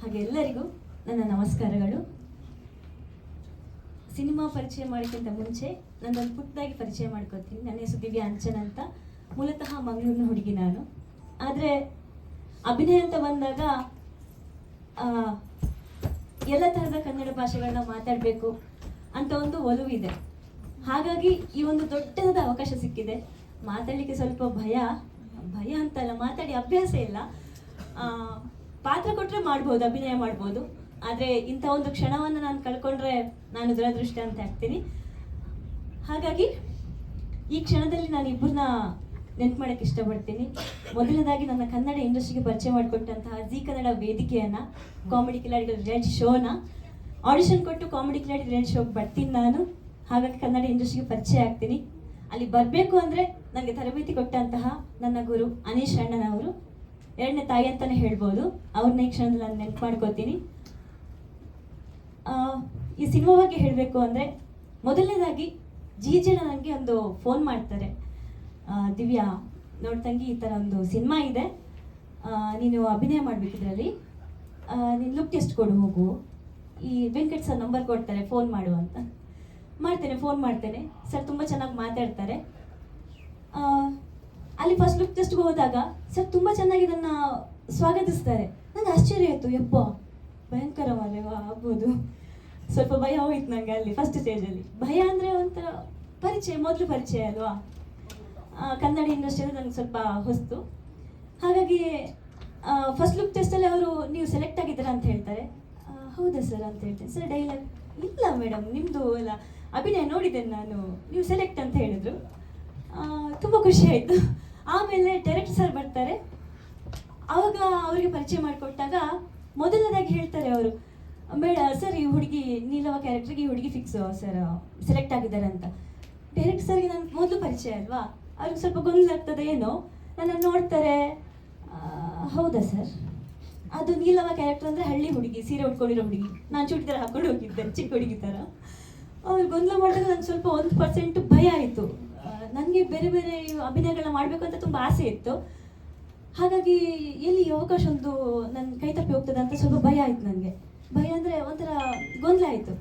ಹಾಗೆ ಎಲ್ಲರಿಗೂ ನನ್ನ ನಮಸ್ಕಾರಗಳು. ಸಿನಿಮಾ ಪರಿಚಯ ಮಾಡೋಕ್ಕಿಂತ ಮುಂಚೆ ನನ್ನೊಂದು ಪುಟ್ಟದಾಗಿ ಪರಿಚಯ ಮಾಡ್ಕೊತೀನಿ. ನನ್ನ ಹೆಸರು ದಿವ್ಯಾ ಅಂಚನ್ ಅಂತ. ಮೂಲತಃ ಮಂಗಳೂರಿನ ಹುಡುಗಿ ನಾನು. ಆದರೆ ಅಭಿನಯ ಅಂತ ಬಂದಾಗ ಎಲ್ಲ ಥರದ ಕನ್ನಡ ಭಾಷೆಗಳನ್ನ ಮಾತಾಡಬೇಕು ಅಂತ ಒಂದು ಒಲವಿದೆ ಹಾಗಾಗಿ ಈ ಒಂದು ದೊಡ್ಡದಾದ ಅವಕಾಶ ಸಿಕ್ಕಿದೆ. ಮಾತಾಡಲಿಕ್ಕೆ ಸ್ವಲ್ಪ ಭಯ ಭಯ ಅಂತಲ್ಲ, ಮಾತಾಡಿ ಅಭ್ಯಾಸ ಇಲ್ಲ. ಪಾತ್ರ ಕೊಟ್ಟರೆ ಮಾಡ್ಬೋದು, ಅಭಿನಯ ಮಾಡ್ಬೋದು. ಆದರೆ ಇಂಥ ಒಂದು ಕ್ಷಣವನ್ನು ನಾನು ಕಳ್ಕೊಂಡ್ರೆ ನಾನು ದುರದೃಷ್ಟ ಅಂತ ಆಗ್ತೀನಿ. ಹಾಗಾಗಿ ಈ ಕ್ಷಣದಲ್ಲಿ ನಾನು ಇಬ್ಬರನ್ನ ನೆನ್ಪು ಮಾಡೋಕ್ಕೆ ಇಷ್ಟಪಡ್ತೀನಿ. ಮೊದಲನೇದಾಗಿ ನನ್ನ ಕನ್ನಡ ಇಂಡಸ್ಟ್ರಿಗೆ ಪರಿಚಯ ಮಾಡಿಕೊಟ್ಟಂತಹ ಜಿ ಕನ್ನಡ ವೇದಿಕೆಯನ್ನು, ಕಾಮಿಡಿ ಕಿಲಾಡಿಗಳ ರೆಡ್ ಶೋನ. ಆಡಿಷನ್ ಕೊಟ್ಟು ಕಾಮಿಡಿ ಕಿಲಾಡಿ ರೆಡ್ ಶೋಗೆ ಬರ್ತೀನಿ ನಾನು. ಹಾಗಾಗಿ ಕನ್ನಡ ಇಂಡಸ್ಟ್ರಿಗೆ ಪರಿಚಯ ಆಗ್ತೀನಿ. ಅಲ್ಲಿ ಬರಬೇಕು ಅಂದರೆ ನನಗೆ ತರಬೇತಿ ಕೊಟ್ಟಂತಹ ನನ್ನ ಗುರು ಅನೀಶ್ ಅಣ್ಣನವರು ಎರಡನೇ ತಾಯಿ ಅಂತಲೇ ಹೇಳ್ಬೋದು. ಅವ್ರನ್ನ ಈ ಕ್ಷಣದಲ್ಲಿ ನಾನು ನೆನ್ಪು ಮಾಡ್ಕೋತೀನಿ. ಈ ಸಿನಿಮಾ ಬಗ್ಗೆ ಹೇಳಬೇಕು ಅಂದರೆ ಮೊದಲನೇದಾಗಿ ಜಿ ನನಗೆ ಒಂದು ಫೋನ್ ಮಾಡ್ತಾರೆ. ದಿವ್ಯಾ ನೋಡ್ತಂಗಿ ಈ ಥರ ಒಂದು ಸಿನಿಮಾ ಇದೆ. ನೀನು ಅಭಿನಯ ಮಾಡ್ಬೇಕು ಇದರಲ್ಲಿ. ನೀನು ಲುಕ್ ಟೆಸ್ಟ್ ಕೊಡು ಹೋಗು. ಈ ವೆಂಕಟ್ ಸರ್ ನಂಬರ್ ಕೊಡ್ತಾರೆ ಫೋನ್ ಮಾಡು ಅಂತ. ಮಾಡ್ತೇನೆ ಫೋನ್ ಮಾಡ್ತೇನೆ. ಸರ್ ತುಂಬ ಚೆನ್ನಾಗಿ ಮಾತಾಡ್ತಾರೆ. ಅಲ್ಲಿ ಫಸ್ಟ್ ಲುಕ್ ಟೆಸ್ಟ್ಗೆ ಹೋದಾಗ ಸರ್ ತುಂಬ ಚೆನ್ನಾಗಿ ನನ್ನ ಸ್ವಾಗತಿಸ್ತಾರೆ. ನಂಗೆ ಆಶ್ಚರ್ಯ ಆಯಿತು, ಯಪ್ಪ ಭಯಂಕರ ಮಾರ್ಯವಾ ಆಗ್ಬೋದು. ಸ್ವಲ್ಪ ಭಯ ಹೋಯ್ತು ನನಗೆ ಅಲ್ಲಿ ಫಸ್ಟ್ ಸ್ಟೇಜಲ್ಲಿ ಭಯ ಅಂದರೆ ಒಂಥರ ಪರಿಚಯ, ಮೊದಲು ಪರಿಚಯ ಅಲ್ವಾ? ಕನ್ನಡ ಇಂಡಸ್ಟ್ರಿ ಅಂದರೆ ನನಗೆ ಸ್ವಲ್ಪ ಹೊಸ್ತು. ಹಾಗಾಗಿ ಫಸ್ಟ್ ಲುಕ್ ಟೆಸ್ಟಲ್ಲಿ ಅವರು ನೀವು ಸೆಲೆಕ್ಟ್ ಆಗಿದ್ದೀರಾ ಅಂತ ಹೇಳ್ತಾರೆ. ಹೌದಾ ಸರ್ ಅಂತ ಹೇಳ್ತೇನೆ. ಸರ್ ಡೈಲಾಗ್ ಇಲ್ಲ ಮೇಡಮ್ ನಿಮ್ಮದು ಎಲ್ಲ ಅಭಿನಯ ನೋಡಿದ್ದೇನೆ ನಾನು. ನೀವು ಸೆಲೆಕ್ಟ್ ಅಂತ ಹೇಳಿದ್ರು. ತುಂಬ ಖುಷಿ ಆಯಿತು. ಆಮೇಲೆ ಡೈರೆಕ್ಟರ್ ಸರ್ ಬರ್ತಾರೆ. ಆವಾಗ ಅವರಿಗೆ ಪರಿಚಯ ಮಾಡಿಕೊಟ್ಟಾಗ ಮೊದಲನೇದಾಗಿ ಹೇಳ್ತಾರೆ ಅವರು ಬೇಡ ಸರ್ ಈ ಹುಡುಗಿ, ನೀಲವ ಕ್ಯಾರೆಕ್ಟರ್ಗೆ ಈ ಹುಡುಗಿ ಫಿಕ್ಸ್ ಸರ್ ಸೆಲೆಕ್ಟ್ ಆಗಿದ್ದಾರೆ ಅಂತ. ಡೈರೆಕ್ಟ್ ಸರ್ಗೆ ನಾನು ಮೊದಲು ಪರಿಚಯ ಅಲ್ವಾ? ಅವ್ರಿಗೆ ಸ್ವಲ್ಪ ಗೊಂದಲ ಆಗ್ತದೆ ಏನೋ. ನನ್ನನ್ನು ನೋಡ್ತಾರೆ. ಹೌದಾ ಸರ್ ಅದು ನೀಲವ ಕ್ಯಾರೆಕ್ಟರ್ ಅಂದರೆ ಹಳ್ಳಿ ಹುಡುಗಿ, ಸೀರೆ ಉಟ್ಕೊಂಡಿರೋ ಹುಡುಗಿ. ನಾನು ಚೂಡಿದಾರ ಹಾಕೊಂಡು ಹೋಗಿದ್ದೆ, ಚಿಕ್ಕ ಹುಡುಗಿ ಥರ ಅವ್ರು ಗೊಂದಲ ಮಾಡಿದಾಗ ನನ್ಗೆ ಸ್ವಲ್ಪ ಒಂದು ಪರ್ಸೆಂಟ್ ಭಯ ಆಯಿತು. ನನಗೆ ಬೇರೆ ಬೇರೆ ಅಭಿನಯಗಳನ್ನ ಮಾಡಬೇಕು ಅಂತ ತುಂಬ ಆಸೆ ಇತ್ತು. ಹಾಗಾಗಿ ಎಲ್ಲಿ ಅವಕಾಶ ಒಂದು ನನ್ನ ಕೈ ತಪ್ಪಿ ಹೋಗ್ತದೆ ಅಂತ ಸ್ವಲ್ಪ ಭಯ ಆಯಿತು ನನಗೆ. ಭಯ ಅಂದರೆ ಒಂಥರ ಗೊಂದಲ ಆಯಿತು.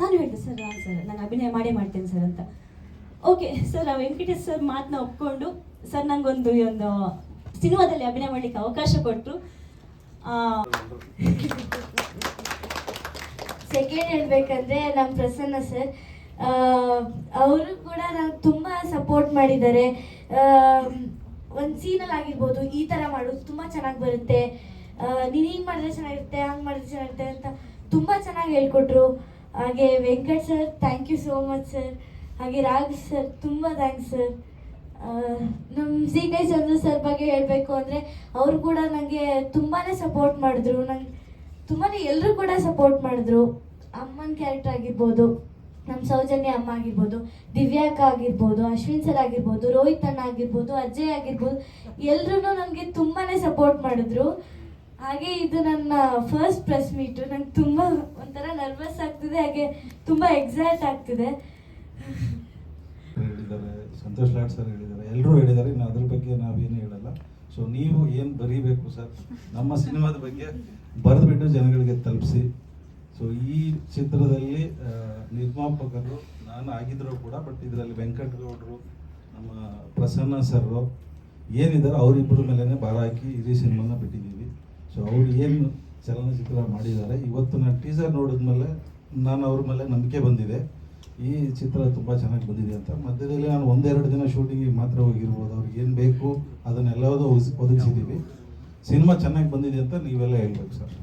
ನಾನು ಹೇಳಿದೆ, ಸರ್ ಸರ್, ನಾನು ಅಭಿನಯ ಮಾಡೇ ಮಾಡ್ತೇನೆ ಸರ್ ಅಂತ. ಓಕೆ, ಸರ್ ವೆಂಕಟೇಶ್ ಸರ್ ಮಾತನ್ನ ಒಪ್ಕೊಂಡು ಸರ್ ನನಗೊಂದು ಈ ಒಂದು ಸಿನಿಮಾದಲ್ಲಿ ಅಭಿನಯ ಮಾಡಲಿಕ್ಕೆ ಅವಕಾಶ ಕೊಟ್ಟರು ಸೆಕೆಂಡ್ ಹೇಳ್ಬೇಕಂದ್ರೆ ನಮ್ಮ ಪ್ರಸನ್ನ ಸರ್ ಅವರು ಕೂಡ ನನಗೆ ತುಂಬ ಸಪೋರ್ಟ್ ಮಾಡಿದ್ದಾರೆ. ಒಂದು ಸೀನಲ್ಲಿ ಆಗಿರ್ಬೋದು, ಈ ಥರ ಮಾಡು ತುಂಬ ಚೆನ್ನಾಗಿ ಬರುತ್ತೆ. ನೀನು ಹಿಂಗೆ ಮಾಡಿದ್ರೆ ಚೆನ್ನಾಗಿರುತ್ತೆ, ಹಂಗೆ ಮಾಡಿದ್ರೆ ಚೆನ್ನಾಗಿರುತ್ತೆ ಅಂತ ತುಂಬ ಚೆನ್ನಾಗಿ ಹೇಳ್ಕೊಟ್ರು. ಹಾಗೆ Venkat sir thank you so much sir ಹಾಗೆ ರಾಘ್ ಸರ್ ತುಂಬ ಥ್ಯಾಂಕ್ಸ್ ಸರ್ ನಮ್ಮ ಸಿ ಕೆ ಚಂದ್ರ ಸರ್ ಬಗ್ಗೆ ಹೇಳಬೇಕು ಅಂದರೆ ಅವರು ಕೂಡ ನನಗೆ ತುಂಬಾ ಸಪೋರ್ಟ್ ಮಾಡಿದ್ರು. ನಂಗೆ ತುಂಬಾ ಎಲ್ಲರೂ ಕೂಡ ಸಪೋರ್ಟ್ ಮಾಡಿದ್ರು. ಅಮ್ಮನ ಕ್ಯಾರೆಕ್ಟರ್ ಆಗಿರ್ಬೋದು ನಮ್ಮ ಸೌಜನ್ಯ ಅಮ್ಮ ಆಗಿರ್ಬೋದು, ದಿವ್ಯಾಕ ಆಗಿರ್ಬೋದು, ಅಶ್ವಿನ್ ಸರ್ ಆಗಿರ್ಬೋದು, ರೋಹಿತ್ ಅಣ್ಣ ಆಗಿರ್ಬೋದು, ಅಜಯ್ ಆಗಿರ್ಬೋದು ಎಲ್ಲರೂ ನನಗೆ ತುಂಬಾ ಸಪೋರ್ಟ್ ಮಾಡಿದ್ರು. ಹಾಗೆ ಇದು ನನ್ನ ಫಸ್ಟ್ ಪ್ರೆಸ್ ಮೀಟು ನಂಗೆ ತುಂಬ ಒಂಥರ ನರ್ವಸ್ ಆಗ್ತಿದೆ, ಹಾಗೆ ತುಂಬ ಎಕ್ಸೈಟ್ ಆಗ್ತಿದೆ. ಸಂತೋಷ್ ಲಾಡ್ ಸರ್ ಹೇಳಿದ್ದಾರೆ. ಎಲ್ಲರೂ ಹೇಳಿದ್ದಾರೆ. ಇನ್ನು ಅದ್ರ ಬಗ್ಗೆ ನಾವೇನು ಹೇಳಲ್ಲ. ಸೊ ನೀವು ಏನು ಬರೀಬೇಕು ಸರ್? ನಮ್ಮ ಸಿನಿಮಾದ ಬಗ್ಗೆ ಬರೆದ್ಬಿಟ್ಟು ಜನಗಳಿಗೆ ತಲುಪಿಸಿ. ಸೊ ಈ ಚಿತ್ರದಲ್ಲಿ ನಿರ್ಮಾಪಕರು ನಾನು ಆಗಿದ್ರು ಕೂಡ ಬಟ್ ಇದರಲ್ಲಿ ವೆಂಕಟಗೌಡರು, ನಮ್ಮ ಪ್ರಸನ್ನ ಸರ್ರು ಏನಿದ್ದಾರೆ ಅವರಿಬ್ಬರ ಮೇಲೇ ಭಾರ ಹಾಕಿ ಇಡೀ ಸಿನಿಮಾನ ಬಿಟ್ಟಿದ್ದೀವಿ. ಸೊ ಅವ್ರು ಏನು ಚಲನಚಿತ್ರ ಮಾಡಿದ್ದಾರೆ, ಇವತ್ತು ನಾನು ಟೀಸರ್ ನೋಡಿದ್ಮೇಲೆ ನಾನು ಅವ್ರ ಮೇಲೆ ನಂಬಿಕೆ ಬಂದಿದೆ. ಈ ಚಿತ್ರ ತುಂಬ ಚೆನ್ನಾಗಿ ಬಂದಿದೆ ಅಂತ. ಮಧ್ಯದಲ್ಲಿ ನಾನು ಒಂದೆರಡು ದಿನ ಶೂಟಿಂಗಿಗೆ ಮಾತ್ರ ಹೋಗಿರ್ಬೋದು. ಅವ್ರಿಗೆ ಏನು ಬೇಕು ಅದನ್ನೆಲ್ಲದೂ ಒದಗಿಸಿದ್ದೀವಿ ಸಿನಿಮಾ ಚೆನ್ನಾಗಿ ಬಂದಿದೆ ಅಂತ ನೀವೆಲ್ಲ ಹೇಳ್ಬೇಕು, ಸರ್.